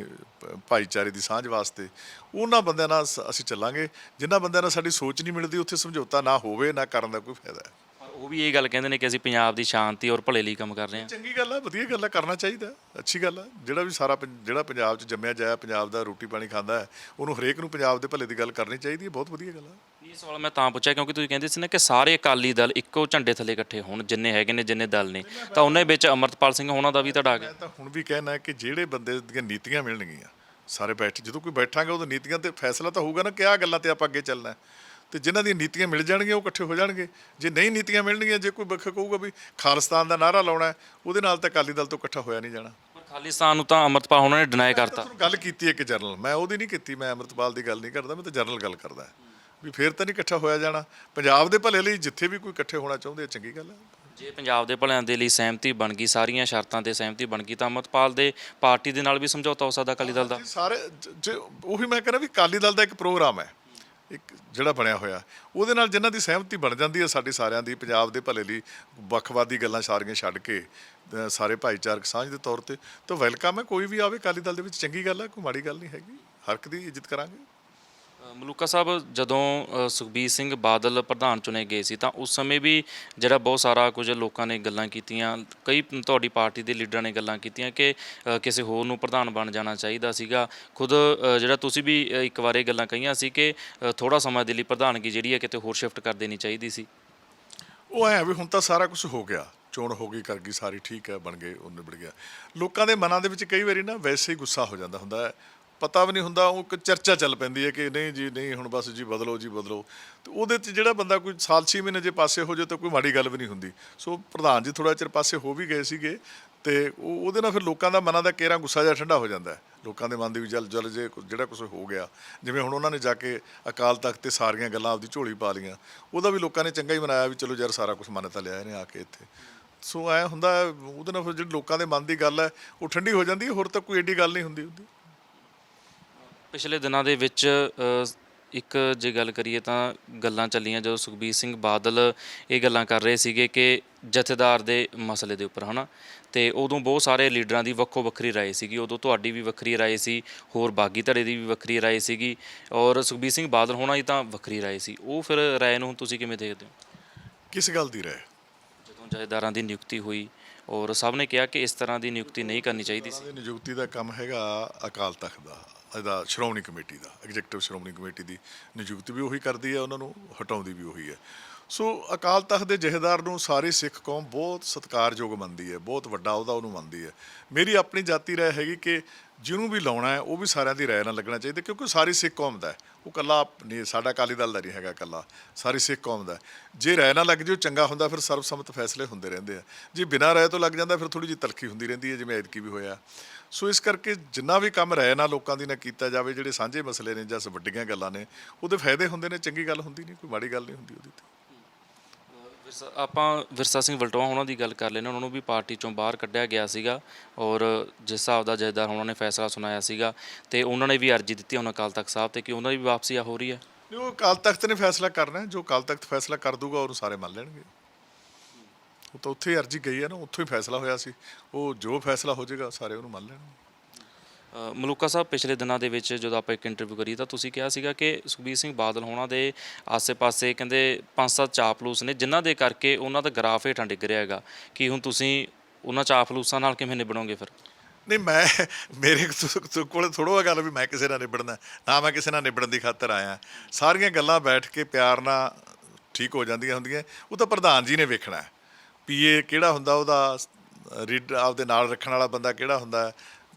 ਭਾਈਚਾਰੇ ਦੀ ਸਾਂਝ ਵਾਸਤੇ। ਉਹਨਾਂ ਬੰਦਿਆਂ ਨਾਲ ਸ- ਅਸੀਂ ਚੱਲਾਂਗੇ। ਜਿਨ੍ਹਾਂ ਬੰਦਿਆਂ ਨਾਲ ਸਾਡੀ ਸੋਚ ਨਹੀਂ ਮਿਲਦੀ ਉੱਥੇ ਸਮਝੌਤਾ ਨਾ ਹੋਵੇ ਨਾ ਕਰਨ ਦਾ ਕੋਈ ਫਾਇਦਾ ਹੈ। ਉਹ ਵੀ ਇਹ ਗੱਲ ਕਹਿੰਦੇ ਨੇ ਕਿ ਅਸੀਂ ਪੰਜਾਬ ਦੀ ਸ਼ਾਂਤੀ ਔਰ ਭਲੇ ਲਈ ਕੰਮ ਕਰ ਰਹੇ ਹਾਂ। ਚੰਗੀ ਗੱਲ ਹੈ ਵਧੀਆ ਗੱਲ ਹੈ ਕਰਨਾ ਚਾਹੀਦਾ ਅੱਛੀ ਗੱਲ ਹੈ ਜਿਹੜਾ ਵੀ ਸਾਰਾ ਪੰ- ਜਿਹੜਾ ਪੰਜਾਬ 'ਚ ਜੰਮਿਆ ਜਾਇਆ ਪੰਜਾਬ ਦਾ ਰੋਟੀ ਪਾਣੀ ਖਾਂਦਾ ਹੈ ਉਹਨੂੰ ਹਰੇਕ ਨੂੰ ਪੰਜਾਬ ਦੇ ਭਲੇ ਦੀ ਗੱਲ ਕਰਨੀ ਚਾਹੀਦੀ ਹੈ ਬਹੁਤ ਵਧੀਆ ਗੱਲ ਹੈ ਇਹ ਸਵਾਲ ਮੈਂ ਤਾਂ ਪੁੱਛਿਆ ਕਿਉਂਕਿ ਤੁਸੀਂ ਕਹਿੰਦੇ ਸੀ ਨਾ ਕਿ ਸਾਰੇ ਅਕਾਲੀ ਦਲ ਇੱਕੋ ਝੰਡੇ ਥੱਲੇ ਇਕੱਠੇ ਹੋਣ ਜਿੰਨੇ ਹੈਗੇ ਨੇ ਜਿੰਨੇ ਦਲ ਨੇ। ਤਾਂ ਉਹਨਾਂ ਵਿੱਚ ਅਮਰਤਪਾਲ ਸਿੰਘ ਹੋਣਾ ਦਾ ਵੀ ਤੁਹਾਡਾ ਆ ਗਿਆ ਮੈਂ ਤਾਂ ਹੁਣ ਵੀ ਕਹਿਣਾ ਕਿ ਜਿਹੜੇ ਬੰਦੇ ਦੀਆਂ ਨੀਤੀਆਂ ਮਿਲਣਗੀਆਂ ਸਾਰੇ ਬੈਠ ਜਦੋਂ ਕੋਈ ਬੈਠਾਂਗੇ ਉਦੋਂ ਨੀਤੀਆਂ ਤੇ ਫੈਸਲਾ ਤਾਂ ਹੋਊਗਾ ਨਾ ਕਿ ਆਹ ਗੱਲਾਂ ਤੇ ਆਪਾਂ ਅੱਗੇ ਚੱਲਣਾ ਹੈ। ਤੇ ਜਿਨ੍ਹਾਂ ਦੀਆਂ ਨੀਤੀਆਂ ਮਿਲ ਜਾਣਗੀਆਂ ਉਹ ਇਕੱਠੇ ਹੋ ਜਾਣਗੇ। ਜੇ ਨਹੀਂ ਨੀਤੀਆਂ ਮਿਲਣਗੀਆਂ ਜੇ ਕੋਈ ਬੱਖ ਕਹੂਗਾ ਵੀ ਖਾਲਿਸਤਾਨ ਦਾ ਨਾਰਾ ਲਾਉਣਾ ਉਹਦੇ ਨਾਲ ਤਾਂ ਅਕਾਲੀ ਦਲ ਤੋਂ ਇਕੱਠਾ ਹੋਇਆ ਨਹੀਂ ਜਾਣਾ। ਪਰ ਖਾਲਿਸਤਾਨ ਨੂੰ ਤਾਂ ਅਮਰਤਪਾਲ ਹੋਣਾ ਨੇ ਡਿਨਾਈ ਕਰਤਾ। ਗੱਲ ਕੀਤੀ ਹੈ ਕਿ ਜਰਨਲ ਮੈਂ ਉਹਦੀ ਨਹੀਂ ਕੀਤੀ ਮੈਂ ਅਮਰਤਪਾਲ ਦੀ ਗੱਲ ਨਹੀਂ ਕਰਦਾ ਮੈਂ ਤਾਂ ਜਰਨਲ ਗੱਲ ਕਰਦਾ। ਵੀ ਫੇਰ ਤਾਂ ਨਹੀਂ ਇਕੱਠਾ ਹੋਇਆ ਜਾਣਾ। ਪੰਜਾਬ ਦੇ ਭਲੇ ਲਈ ਜਿੱਥੇ ਵੀ ਕੋਈ ਇਕੱਠੇ ਹੋਣਾ ਚਾਹੁੰਦੇ ਚੰਗੀ ਗੱਲ ਹੈ। ਜੇ ਪੰਜਾਬ ਦੇ ਭਲਿਆਂ ਦੇ ਲਈ ਸਹਿਮਤੀ ਬਣ ਗਈ ਸਾਰੀਆਂ ਸ਼ਰਤਾਂ ਤੇ ਸਹਿਮਤੀ ਬਣ ਗਈ ਤਾਂ ਅਮਰਤਪਾਲ ਦੇ ਪਾਰਟੀ ਦੇ ਨਾਲ ਵੀ ਸਮਝੌਤਾ ਹੋ ਸਕਦਾ ਅਕਾਲੀ ਦਲ ਦਾ। ਸਾਰੇ ਉਹੀ ਮੈਂ ਕਹਿੰਦਾ ਵੀ ਅਕਾਲੀ ਦਲ ਦਾ ਇੱਕ ਪ੍ਰੋਗਰਾਮ ਹੈ। ਇੱਕ ਜਿਹੜਾ ਬਣਿਆ ਹੋਇਆ। ਉਹਦੇ ਨਾਲ ਜਿਨ੍ਹਾਂ ਦੀ ਸਹਿਮਤੀ ਬਣ ਜਾਂਦੀ ਹੈ ਸਾਡੀ ਸਾਰਿਆਂ ਦੀ, ਪੰਜਾਬ ਦੇ ਭਲੇ ਲਈ ਵੱਖਵਾਦੀ ਗੱਲਾਂ ਸਾਰੀਆਂ ਛੱਡ ਕੇ ਸਾਰੇ ਭਾਈਚਾਰਕ ਸਾਂਝ ਦੇ ਤੌਰ ਤੇ, ਤਾਂ ਵੈਲਕਮ ਹੈ, ਕੋਈ ਵੀ ਆਵੇ ਅਕਾਲੀ ਦਲ ਦੇ ਵਿੱਚ, ਚੰਗੀ ਗੱਲ ਹੈ, ਕੋਈ ਮਾੜੀ ਗੱਲ ਨਹੀਂ ਹੈਗੀ, ਹਰ ਇੱਕ ਦੀ ਇੱਜ਼ਤ ਕਰਾਂਗੇ। ਮਲੂਕਾ ਸਾਹਿਬ, ਜਦੋਂ ਸੁਖਬੀਰ ਸਿੰਘ ਬਾਦਲ ਪ੍ਰਧਾਨ ਚੁਣੇ ਗਏ ਸੀ, ਤਾਂ ਉਸ ਸਮੇਂ ਵੀ ਜਿਹੜਾ ਬਹੁਤ ਸਾਰਾ ਕੁਝ ਲੋਕਾਂ ਨੇ ਗੱਲਾਂ ਕੀਤੀਆਂ, ਕਈ ਤੁਹਾਡੀ ਪਾਰਟੀ ਦੇ ਲੀਡਰਾਂ ਨੇ ਗੱਲਾਂ ਕੀਤੀਆਂ ਕਿ ਕਿਸੇ ਹੋਰ ਨੂੰ ਪ੍ਰਧਾਨ ਬਣ ਜਾਣਾ ਚਾਹੀਦਾ ਸੀਗਾ। ਖੁਦ ਜਿਹੜਾ ਤੁਸੀਂ ਵੀ ਇੱਕ ਵਾਰ ਇਹ ਗੱਲਾਂ ਕਹੀਆਂ ਸੀ ਕਿ ਥੋੜਾ ਸਮਾਂ ਦੇ ਲਈ ਪ੍ਰਧਾਨਗੀ ਜਿਹੜੀ ਹੈ ਕਿਤੇ ਹੋਰ ਸ਼ਿਫਟ ਕਰ ਦੇਣੀ ਚਾਹੀਦੀ ਸੀ। ਉਹ ਐ ਵੀ ਹੁਣ ਤਾਂ ਸਾਰਾ ਕੁਝ ਹੋ ਗਿਆ। ਚੋਣ ਹੋ ਗਈ, ਕਰ ਗਈ, ਸਾਰੀ ਠੀਕ ਹੈ, ਬਣ ਗਏ, ਉਹ ਨਿਬੜ ਗਿਆ। ਲੋਕਾਂ ਦੇ ਮਨਾਂ ਦੇ ਵਿੱਚ ਕਈ ਵਾਰੀ ਨਾ ਵੈਸੇ ਹੀ ਗੁੱਸਾ ਹੋ ਜਾਂਦਾ ਹੁੰਦਾ ਹੈ। ਪਤਾ ਵੀ ਨਹੀਂ ਹੁੰਦਾ, ਉਹ ਇੱਕ ਚਰਚਾ ਚੱਲ ਪੈਂਦੀ ਹੈ ਕਿ ਨਹੀਂ ਜੀ, ਨਹੀਂ, ਹੁਣ ਬਸ ਜੀ ਬਦਲੋ ਜੀ ਬਦਲੋ। ਤੇ ਉਹਦੇ 'ਚ ਜਿਹੜਾ ਬੰਦਾ ਕੋਈ ਸਾਲ ਛੇ ਮਹੀਨੇ ਜੇ ਪਾਸੇ ਹੋ ਜਾਏ ਤਾਂ ਕੋਈ ਮਾੜੀ ਗੱਲ ਵੀ ਨਹੀਂ ਹੁੰਦੀ। ਸੋ ਪ੍ਰਧਾਨ ਜੀ ਥੋੜਾ ਚਿਰ ਪਾਸੇ ਹੋ ਵੀ ਗਏ ਸੀਗੇ ਤੇ ਉਹ, ਉਹਦੇ ਨਾਲ ਫਿਰ ਲੋਕਾਂ ਦਾ ਮਨਾਂ ਦਾ ਕੇਰਾ ਗੁੱਸਾ ਜਿਹਾ ਠੰਡਾ ਹੋ ਜਾਂਦਾ ਲੋਕਾਂ ਦੇ ਮਨ ਦੀ ਵੀ ਜਲ ਜਲ ਜੇ ਜਿਹੜਾ ਕੁਝ ਹੋ ਗਿਆ। ਜਿਵੇਂ ਹੁਣ ਉਹਨਾਂ ਨੇ ਜਾ ਕੇ ਅਕਾਲ ਤਖਤ ਤੇ ਸਾਰੀਆਂ ਗੱਲਾਂ ਆਪਦੀ ਝੋਲੀ ਪਾ ਲੀਆਂ ਉਹਦਾ ਵੀ ਲੋਕਾਂ ਨੇ ਚੰਗਾ ਹੀ ਮਨਾਇਆ ਵੀ ਚਲੋ ਯਾਰ ਸਾਰਾ ਕੁਝ ਮੰਨ ਤਾਂ ਲਿਆ ਇਹਨੇ ਆ ਕੇ ਇੱਥੇ। ਸੋ ਐ ਹੁੰਦਾ ਉਹਦੇ ਨਾਲ ਫਿਰ ਜਿਹੜੇ ਲੋਕਾਂ ਦੇ ਮਨ ਦੀ ਗੱਲ ਹੈ, ਉਹ ਠੰਡੀ ਹੋ ਜਾਂਦੀ ਹੋਰ ਤਾਂ ਕੋਈ ਏਡੀ ਗੱਲ ਨਹੀਂ ਹੁੰਦੀ ਹੁੰਦੀ। ਪਿਛਲੇ ਦਿਨਾਂ ਦੇ ਵਿੱਚ ਅ, ਇੱਕ ਜੇ ਗੱਲ ਕਰੀਏ ਤਾਂ ਗੱਲਾਂ ਚੱਲੀਆਂ ਜਦੋਂ ਸੁਖਬੀਰ ਸਿੰਘ ਬਾਦਲ ਇਹ ਗੱਲਾਂ ਕਰ ਰਹੇ ਸੀਗੇ ਕਿ ਜਥੇਦਾਰ ਦੇ ਮਸਲੇ ਦੇ ਉੱਪਰ ਹਨਾ ਤੇ ਉਦੋਂ ਬਹੁਤ ਸਾਰੇ ਲੀਡਰਾਂ ਦੀ ਵੱਖੋ ਵੱਖਰੀ رائے ਸੀਗੀ ਉਦੋਂ ਤੁਹਾਡੀ ਵੀ ਵੱਖਰੀ رائے ਸੀ ਹੋਰ ਬਾਗੀ ਧੜੇ ਦੀ ਵੀ ਵੱਖਰੀ رائے ਸੀਗੀ ਔਰ ਸੁਖਬੀਰ ਸਿੰਘ ਬਾਦਲ ਹੋਣਾ ਹੀ ਤਾਂ ਵੱਖਰੀ رائے ਸੀ ਉਹ ਫਿਰ رائے ਨੂੰ ਤੁਸੀਂ ਕਿਵੇਂ ਦੇਖਦੇ ਹੋ ਕਿਸ ਗੱਲ ਦੀ ਰਹਿ ਜਦੋਂ ਜਥੇਦਾਰਾਂ ਦੀ ਨਿਯੁਕਤੀ ਹੋਈ ਔਰ ਸਭ ਨੇ ਕਿਹਾ ਕਿ ਇਸ ਤਰ੍ਹਾਂ ਦੀ ਨਿਯੁਕਤੀ ਨਹੀਂ ਕਰਨੀ ਚਾਹੀਦੀ ਸੀ ਉਹਨਾਂ ਦੀ ਨਿਯੁਕਤੀ ਦਾ ਕੰਮ ਹੈਗਾ ਅਕਾਲ ਤਖਤ ਦਾ ਇਹਦਾ ਸ਼੍ਰੋਮਣੀ ਕਮੇਟੀ ਦਾ ਐਗਜੀਕਟਿਵ ਸ਼੍ਰੋਮਣੀ ਕਮੇਟੀ ਦੀ ਨਿਯੁਕਤੀ ਵੀ ਉਹੀ ਕਰਦੀ ਹੈ, ਉਹਨਾਂ ਨੂੰ ਹਟਾਉਂਦੀ ਵੀ ਉਹੀ ਹੈ। ਸੋ ਅਕਾਲ ਤਖਤ ਦੇ ਜਹੇਦਾਰ ਨੂੰ ਸਾਰੀ ਸਿੱਖ ਕੌਮ ਬਹੁਤ ਸਤਿਕਾਰਯੋਗ ਮੰਨਦੀ ਹੈ, ਬਹੁਤ ਵੱਡਾ ਉਹਦਾ ਉਹਨੂੰ ਮੰਨਦੀ ਹੈ। ਮੇਰੀ ਆਪਣੀ ਜਾਤੀ ਰਾਏ ਹੈਗੀ ਕਿ ਜਿਹਨੂੰ ਵੀ ਲਾਉਣਾ ਹੈ, ਉਹ ਵੀ ਸਾਰਿਆਂ ਦੀ ਰਾਏ ਨਾਲ ਲੱਗਣਾ ਚਾਹੀਦਾ, ਕਿਉਂਕਿ ਸਾਰੀ ਸਿੱਖ ਕੌਮ ਦਾ ਹੈ। ਉਹ ਕੱਲਾ ਨਹੀਂ, ਸਾਡਾ ਅਕਾਲੀ ਦਲ ਦਾ ਨਹੀਂ ਹੈਗਾ ਕੱਲਾ ਸਾਰੀ ਸਿੱਖ ਕੌਮ ਦਾ ਜੇ ਰਾਏ ਨਾਲ ਲੱਗ ਜੇ ਚੰਗਾ ਹੁੰਦਾ, ਫਿਰ ਸਰਬਸੰਮਤ ਫੈਸਲੇ ਹੁੰਦੇ ਰਹਿੰਦੇ ਆ। ਜੇ ਬਿਨਾਂ ਰਾਏ ਤੋਂ ਲੱਗ ਜਾਂਦਾ, ਫਿਰ ਥੋੜੀ ਜਿਹੀ ਤਲਖੀ ਹੁੰਦੀ ਰਹਿੰਦੀ ਹੈ, ਜਿਵੇਂ ਐਤਕੀ ਵੀ ਹੋਇਆ। ਸੋ ਇਸ ਕਰਕੇ ਜਿੰਨਾ ਵੀ ਕੰਮ ਰਾਏ ਨਾਲ ਲੋਕਾਂ ਦੀ ਨਾਲ ਕੀਤਾ ਜਾਵੇ ਜਿਹੜੇ ਸਾਂਝੇ ਮਸਲੇ ਨੇ ਜਾਂ ਵੱਡੀਆਂ ਗੱਲਾਂ ਨੇ ਉਹਦੇ ਫਾਇਦੇ ਹੁੰਦੇ ਨੇ ਚੰਗੀ ਗੱਲ ਹੁੰਦੀ ਨਹੀਂ ਕੋਈ ਮਾੜੀ ਗੱਲ ਨਹੀਂ ਹੁੰਦੀ ਉਹਦੀ ਤੇ। ਵਿਰਸਾ- ਆਪਾਂ ਵਿਰਸਾ ਸਿੰਘ ਵਲਟੋਆ ਉਹਨਾਂ ਦੀ ਗੱਲ ਕਰ ਲੈਣਾ ਉਹਨਾਂ ਨੂੰ ਵੀ ਪਾਰਟੀ ਚੋਂ ਬਾਹਰ ਕੱਢਿਆ ਗਿਆ ਸੀਗਾ ਔਰ ਜਿਸ ਹਿਸਾਬ ਦਾ ਜਥੇਦਾਰ ਉਹਨਾਂ ਨੇ ਫੈਸਲਾ ਸੁਣਾਇਆ ਸੀਗਾ ਤੇ ਉਹਨਾਂ ਨੇ ਵੀ ਅਰਜੀ ਦਿੱਤੀ ਹੁਣ ਅਕਾਲ ਤਖਤ ਸਾਹਿਬ ਤੇ ਕਿ ਉਹਨਾਂ ਦੀ ਵੀ ਵਾਪਸੀ ਆ ਹੋ ਰਹੀ ਹੈ। ਨਹੀਂ, ਉਹ ਅਕਾਲ ਤਖਤ ਨੇ ਫੈਸਲਾ ਕਰਨਾ ਹੈ ਜੋ ਅਕਾਲ ਤਖਤ ਫੈਸਲਾ ਕਰ ਦੂਗਾ ਉਹਨੂੰ ਸਾਰੇ ਮੰਨ ਲੈਣਗੇ। ਉਹ ਤਾਂ ਉੱਥੇ ਅਰਜੀ ਗਈ ਹੈ ਨਾ ਉੱਥੋਂ ਹੀ ਫੈਸਲਾ ਹੋਇਆ ਸੀ। ਉਹ ਜੋ ਫੈਸਲਾ ਹੋ ਜਾਏਗਾ ਸਾਰੇ ਉਹਨੂੰ ਮੰਨ ਲੈਣਗੇ ਅ, ਮਲੂਕਾ ਸਾਹਿਬ ਪਿਛਲੇ ਦਿਨਾਂ ਦੇ ਵਿੱਚ ਜਦੋਂ ਆਪਾਂ ਇੱਕ ਇੰਟਰਵਿਊ ਕਰੀ ਤਾਂ ਤੁਸੀਂ ਕਿਹਾ ਸੀਗਾ ਕਿ ਸੁਖਬੀਰ ਸਿੰਘ ਬਾਦਲ ਹੋਣਾ ਦੇ ਆਸੇ-ਪਾਸੇ ਕਹਿੰਦੇ ਪੰਜ ਸੱਤ ਚਾਪਲੂਸ ਨੇ ਜਿਨ੍ਹਾਂ ਦੇ ਕਰਕੇ ਉਹਨਾਂ ਦਾ ਗ੍ਰਾਫ ਹੇਠਾਂ ਡਿੱਗ ਰਿਹਾ ਹੈਗਾ। ਕਿ ਹੁਣ ਤੁਸੀਂ ਉਹਨਾਂ ਚਾਪਲੂਸਾਂ ਨਾਲ ਕਿਵੇਂ ਨਿਭਣੋਗੇ ਫਿਰ? ਨਹੀਂ ਮੈਂ ਮੇਰੇ ਤੋਂ- ਤੋਂ ਕੋਲ ਥੋੜੋ ਗੱਲ ਵੀ ਮੈਂ ਕਿਸੇ ਨਾਲ ਨਿਬੜਨਾ ਨਾ ਮੈਂ ਕਿਸੇ ਨਾਲ ਨਿਬੜਨ ਦੀ ਖਾਤਰ ਆਇਆ। ਸਾਰੀਆਂ ਗੱਲਾਂ ਬੈਠ ਕੇ ਪਿਆਰ ਨਾਲ ਠੀਕ ਹੋ ਜਾਂਦੀਆਂ ਹੁੰਦੀਆਂ। ਉਹ ਤਾਂ ਪ੍ਰਧਾਨ ਜੀ ਨੇ ਵੇਖਣਾ ਹੈ। ਪੀਏ ਕਿਹੜਾ ਹੁੰਦਾ ਉਹਦਾ ਰੀਡ ਆਪਦੇ ਨਾਲ ਰੱਖਣ ਵਾਲਾ ਬੰਦਾ ਕਿਹੜਾ ਹੁੰਦਾ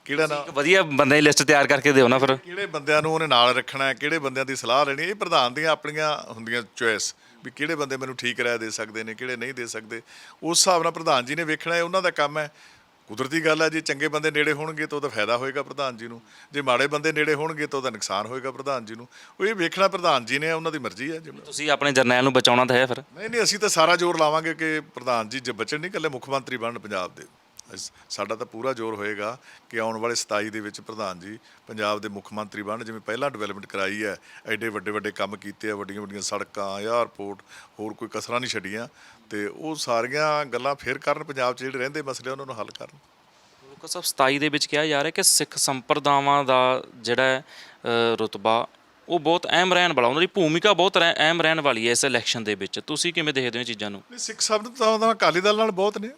ਕਿਹੜਾ ਨਾ ਇੱਕ ਵਧੀਆ ਬੰਦੇ ਦੀ ਲਿਸਟ ਤਿਆਰ ਕਰਕੇ ਦਿਓ ਨਾ ਫਿਰ। ਕਿਹੜੇ ਬੰਦਿਆਂ ਨੂੰ ਉਹਨੇ ਨਾਲ ਰੱਖਣਾ ਹੈ ਕਿਹੜੇ ਬੰਦਿਆਂ ਦੀ ਸਲਾਹ ਲੈਣੀ ਇਹ ਪ੍ਰਧਾਨ ਦੀਆਂ ਆਪਣੀਆਂ ਹੁੰਦੀਆਂ ਚੋਇਸ ਵੀ ਕਿਹੜੇ ਬੰਦੇ ਮੈਨੂੰ ਠੀਕ ਰਾਏ ਦੇ ਸਕਦੇ ਨੇ ਕਿਹੜੇ ਨਹੀਂ ਦੇ ਸਕਦੇ। ਉਸ ਹਿਸਾਬ ਨਾਲ ਪ੍ਰਧਾਨ ਜੀ ਨੇ ਵੇਖਣਾ ਹੈ ਉਹਨਾਂ ਦਾ ਕੰਮ ਹੈ। ਕੁਦਰਤੀ ਗੱਲ ਹੈ ਜੇ ਚੰਗੇ ਬੰਦੇ ਨੇੜੇ ਹੋਣਗੇ ਤਾਂ ਉਹਦਾ ਫਾਇਦਾ ਹੋਏਗਾ ਪ੍ਰਧਾਨ ਜੀ ਨੂੰ। ਜੇ ਮਾੜੇ ਬੰਦੇ ਨੇੜੇ ਹੋਣਗੇ ਤਾਂ ਉਹਦਾ ਨੁਕਸਾਨ ਹੋਏਗਾ ਪ੍ਰਧਾਨ ਜੀ ਨੂੰ। ਉਹ ਇਹ ਵੇਖਣਾ ਪ੍ਰਧਾਨ ਜੀ ਨੇ ਉਹਨਾਂ ਦੀ ਮਰਜ਼ੀ ਹੈ ਜਿਵੇਂ ਤੁਸੀਂ ਆਪਣੇ ਜਰਨੈਲ ਨੂੰ ਬਚਾਉਣਾ ਤਾਂ ਹੈ ਫਿਰ? ਨਹੀਂ ਨਹੀਂ ਅਸੀਂ ਤਾਂ ਸਾਰਾ ਜ਼ੋਰ ਲਾਵਾਂਗੇ ਕਿ ਪ੍ਰਧਾਨ ਜੀ ਜੇ ਬਚਣ ਨਹੀਂ ਇਕੱਲੇ ਮੁੱਖ ਮੰਤਰੀ ਬਣਨ ਪੰਜਾਬ ਦੇ। ਸਾਡਾ ਤਾਂ ਪੂਰਾ ਜ਼ੋਰ ਹੋਏਗਾ ਕਿ ਆਉਣ ਵਾਲੇ 27 ਦੇ ਵਿੱਚ ਪ੍ਰਧਾਨ ਜੀ ਪੰਜਾਬ ਦੇ ਮੁੱਖ ਮੰਤਰੀ ਬਣਨ ਜਿਵੇਂ ਪਹਿਲਾਂ ਡਿਵੈਲਪਮੈਂਟ ਕਰਾਈ ਹੈ ਐਡੇ ਵੱਡੇ ਵੱਡੇ ਕੰਮ ਕੀਤੇ ਆ ਵੱਡੀਆਂ ਵੱਡੀਆਂ ਸੜਕਾਂ 에ਅਰਪੋਰਟ ਹੋਰ ਕੋਈ ਕਸਰਾਂ ਨਹੀਂ ਛੱਡੀਆਂ ਤੇ ਉਹ ਸਾਰੀਆਂ ਗੱਲਾਂ ਫੇਰ ਕਰਨ ਪੰਜਾਬ 'ਚ ਜਿਹੜੇ ਰਹਿੰਦੇ ਮਸਲੇ ਉਹਨਾਂ ਨੂੰ ਹੱਲ ਕਰਨ। ਲੋਕਾਂ ਸਾਹਿਬ 27 ਦੇ ਵਿੱਚ ਕਿਹਾ ਜਾ ਰਿਹਾ ਕਿ ਸਿੱਖ ਸੰਪਰਦਾਵਾਂ ਦਾ ਜਿਹੜਾ ਰੁਤਬਾ ਉਹ ਬਹੁਤ ਅਹਿਮ ਰਹਿਣ ਵਾਲਾ ਉਹਨਾਂ ਦੀ ਭੂਮਿਕਾ ਬਹੁਤ ਅਹਿਮ ਰਹਿਣ ਵਾਲੀ ਹੈ ਇਸ ਇਲੈਕਸ਼ਨ ਦੇ ਵਿੱਚ। ਤੁਸੀਂ ਕਿਵੇਂ ਦੇਖਦੇ ਹੋ ਇਹ ਚੀਜ਼ਾਂ ਨੂੰ? ਸਿੱਖ ਤਾਂ ਤਾਂ ਅਕਾਲੀ ਦਲ ਨਾਲ ਬਹੁਤ ਨੇ।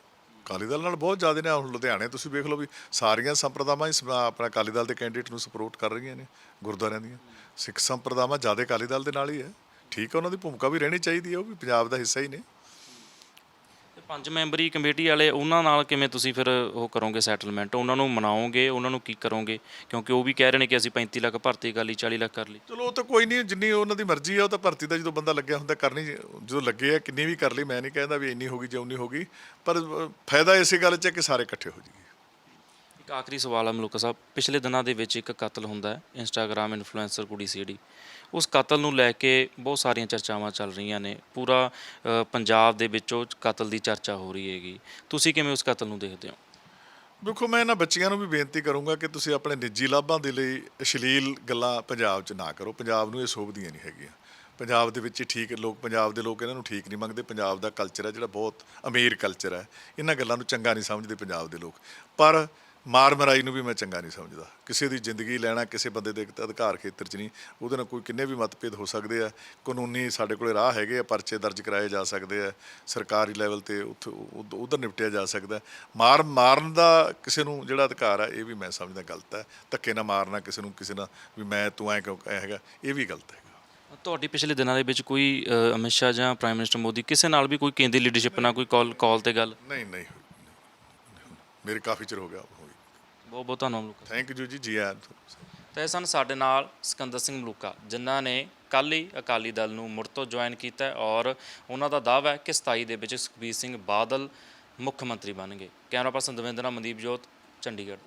ਅਕਾਲੀ ਦਲ ਨਾਲ ਬਹੁਤ ਜ਼ਿਆਦਾ ਨੇ, ਹੁਣ ਲੁਧਿਆਣੇ ਤੁਸੀਂ ਵੇਖ ਲਓ ਵੀ ਸਾਰੀਆਂ ਸੰਪਰਦਾਵਾਂ ਹੀ ਸ- ਆਪਣਾ ਅਕਾਲੀ ਦਲ ਦੇ ਕੈਂਡੀਡੇਟ ਨੂੰ ਸਪੋਰਟ ਕਰ ਰਹੀਆਂ ਨੇ ਗੁਰਦੁਆਰਿਆਂ ਦੀਆਂ। ਸਿੱਖ ਸੰਪਰਦਾਵਾਂ ਜ਼ਿਆਦਾ ਅਕਾਲੀ ਦਲ ਦੇ ਨਾਲ ਹੀ ਹੈ। ਠੀਕ ਹੈ, ਉਹਨਾਂ ਦੀ ਭੂਮਿਕਾ ਵੀ ਰਹਿਣੀ ਚਾਹੀਦੀ ਹੈ, ਉਹ ਵੀ ਪੰਜਾਬ ਦਾ ਹਿੱਸਾ ਹੀ ਨੇ। ਪੰਜ ਮੈਂਬਰੀ ਕਮੇਟੀ ਵਾਲੇ, ਉਹਨਾਂ ਨਾਲ ਕਿਵੇਂ ਤੁਸੀਂ ਫਿਰ ਉਹ ਕਰੋਗੇ ਸੈਟਲਮੈਂਟ ਉਹਨਾਂ ਨੂੰ ਮਨਾਓਗੇ, ਉਹਨਾਂ ਨੂੰ ਕੀ ਕਰੋਗੇ? ਕਿਉਂਕਿ ਉਹ ਵੀ ਕਹਿ ਰਹੇ ਨੇ ਕਿ ਅਸੀਂ 35 ਲੱਖ ਭਰਤੀ ਕਰ ਲਈ 40 ਲੱਖ ਕਰ ਲਈ। ਚਲੋ, ਉਹ ਤਾਂ ਕੋਈ ਨਹੀਂ, ਜਿੰਨੀ ਉਹਨਾਂ ਦੀ ਮਰਜ਼ੀ ਹੈ ਉਹ ਤਾਂ ਭਰਤੀ ਦਾ ਜਦੋਂ ਬੰਦਾ ਲੱਗਿਆ ਹੁੰਦਾ, ਕਰਨੀ ਜਦੋਂ ਲੱਗੇ ਆ, ਕਿੰਨੀ ਵੀ ਕਰ ਲਈ, ਮੈਂ ਨਹੀਂ ਕਹਿੰਦਾ ਵੀ ਇੰਨੀ ਹੋਗੀ ਜਾਂ ਉਨੀ ਹੋਗੀ ਪਰ ਫਾਇਦਾ ਇਸੇ ਗੱਲ 'ਚ ਹੈ ਕਿ ਸਾਰੇ ਇਕੱਠੇ ਹੋ ਜਾਈਏ। ਇੱਕ ਆਖਰੀ ਸਵਾਲ ਹੈ ਮਲੂਕਾ ਸਾਹਿਬ। ਪਿਛਲੇ ਦਿਨਾਂ ਦੇ ਵਿੱਚ ਇੱਕ ਕਤਲ ਹੁੰਦਾ ਹੈ ਇੰਸਟਾਗ੍ਰam ਇਨਫਲੂਐਂਸਰ ਕੁੜੀ ਸੀ ਜਿਹੜੀ। ਉਸ ਕਤਲ ਨੂੰ ਲੈ ਕੇ ਬਹੁਤ ਸਾਰੀਆਂ ਚਰਚਾਵਾਂ ਚੱਲ ਰਹੀਆਂ ਨੇ। ਪੂਰਾ ਅ, ਪੰਜਾਬ ਦੇ ਵਿੱਚ ਉਹ ਕਤਲ ਦੀ ਚਰਚਾ ਹੋ ਰਹੀ ਹੈਗੀ। ਤੁਸੀਂ ਕਿਵੇਂ ਉਸ ਕਤਲ ਨੂੰ ਦੇਖਦੇ ਹੋ? ਦੇਖੋ ਮੈਂ ਇਹਨਾਂ ਬੱਚਿਆਂ ਨੂੰ ਵੀ ਬੇਨਤੀ ਕਰੂੰਗਾ ਕਿ ਤੁਸੀਂ ਆਪਣੇ ਨਿੱਜੀ ਲਾਭਾਂ ਦੇ ਲਈ ਅਸ਼ਲੀਲ ਗੱਲਾਂ ਪੰਜਾਬ 'ਚ ਨਾ ਕਰੋ। ਪੰਜਾਬ ਨੂੰ ਇਹ ਸੋਭਦੀਆਂ ਨਹੀਂ ਹੈਗੀਆਂ। ਪੰਜਾਬ ਦੇ ਵਿੱਚ ਹੀ ਠੀਕ ਲੋਕ ਪੰਜਾਬ ਦੇ ਲੋਕ ਇਹਨਾਂ ਨੂੰ ਠੀਕ ਨਹੀਂ ਮੰਗਦੇ। ਪੰਜਾਬ ਦਾ ਕਲਚਰ ਹੈ ਜਿਹੜਾ ਬਹੁਤ ਅਮੀਰ ਕਲਚਰ ਹੈ। ਇਹਨਾਂ ਗੱਲਾਂ ਨੂੰ ਚੰਗਾ ਨਹੀਂ ਸਮਝਦੇ ਪੰਜਾਬ ਦੇ ਲੋਕ। ਪਰ ਮਾਰ ਮਰਾਈ ਨੂੰ ਵੀ ਮੈਂ ਚੰਗਾ ਨਹੀਂ ਸਮਝਦਾ ਕਿਸੇ ਦੀ ਜ਼ਿੰਦਗੀ ਲੈਣਾ ਕਿਸੇ ਬੰਦੇ ਦੇ ਅਧਿਕਾਰ ਖੇਤਰ 'ਚ ਨਹੀਂ ਉਹਦੇ ਨਾਲ ਕੋਈ ਕਿੰਨੇ ਵੀ ਮਤਭੇਦ ਹੋ ਸਕਦੇ ਆ ਕਾਨੂੰਨੀ ਸਾਡੇ ਕੋਲੇ ਰਾਹ ਹੈਗੇ ਆ ਪਰਚੇ ਦਰਜ ਕਰਾਏ ਜਾ ਸਕਦੇ ਆ ਸਰਕਾਰੀ ਲੈਵਲ ਤੇ ਉੱਥੇ ਉਧਰ ਨਿਪਟਿਆ ਜਾ ਸਕਦਾ ਹੈ। ਮਾਰ ਮਾਰਨ ਦਾ ਕਿਸੇ ਨੂੰ ਜਿਹੜਾ ਅਧਿਕਾਰ ਆ ਇਹ ਵੀ ਮੈਂ ਸਮਝਦਾ ਗਲਤ ਹੈ ਧੱਕੇ ਨਾਲ ਮਾਰਨਾ ਕਿਸੇ ਨੂੰ ਕਿਸੇ ਨਾਲ ਵੀ ਮੈਂ ਤੂੰ ਐ ਕਿਉਂ ਹੈਗਾ ਇਹ ਵੀ ਗਲਤ ਹੈਗਾ ਤੁਹਾਡੀ ਪਿਛਲੇ ਦਿਨਾਂ ਦੇ ਵਿੱਚ ਕੋਈ ਅਮਿਤ ਸ਼ਾਹ ਜਾਂ ਪ੍ਰਾਈਮ ਮਿਨਿਸਟਰ ਮੋਦੀ ਕਿਸੇ ਨਾਲ ਵੀ ਕੋਈ ਕੇਂਦਰੀ ਲੀਡਰਸ਼ਿਪ ਨਾਲ ਕੋਈ ਕਾਲ ਕਾਲ ਤੇ ਗੱਲ ਨਹੀਂ ਨਹੀਂ ਮੇਰੇ ਕਾਫੀ ਚਿਰ ਹੋ ਗਿਆ ਬਹੁਤ ਬਹੁਤ ਧੰਨਵਾਦ ਮਲੂਕਾ। ਥੈਂਕ ਯੂ ਜੀ ਜੀ ਆਇਆਂ ਨੂੰ। ਤੇ ਸਨ ਸਾਡੇ ਨਾਲ ਸਿਕੰਦਰ ਸਿੰਘ ਮਲੂਕਾ ਜਿਨ੍ਹਾਂ ਨੇ ਕੱਲ੍ਹ ਹੀ ਅਕਾਲੀ ਦਲ ਨੂੰ ਮੁੜ ਤੋਂ ਜੁਆਇਨ ਕੀਤਾ ਹੈ ਔਰ ਉਹਨਾਂ ਦਾ ਦਾਅਵਾ ਹੈ ਕਿ 27 ਦੇ ਵਿੱਚ ਸੁਖਬੀਰ ਸਿੰਘ ਬਾਦਲ ਮੁੱਖ ਮੰਤਰੀ ਬਣਨਗੇ ਕੈਮਰਾ ਪਰਸਨ ਦਵਿੰਦਰ ਨਾਲ ਮਨਦੀਪ ਜੋਤ ਚੰਡੀਗੜ੍ਹ।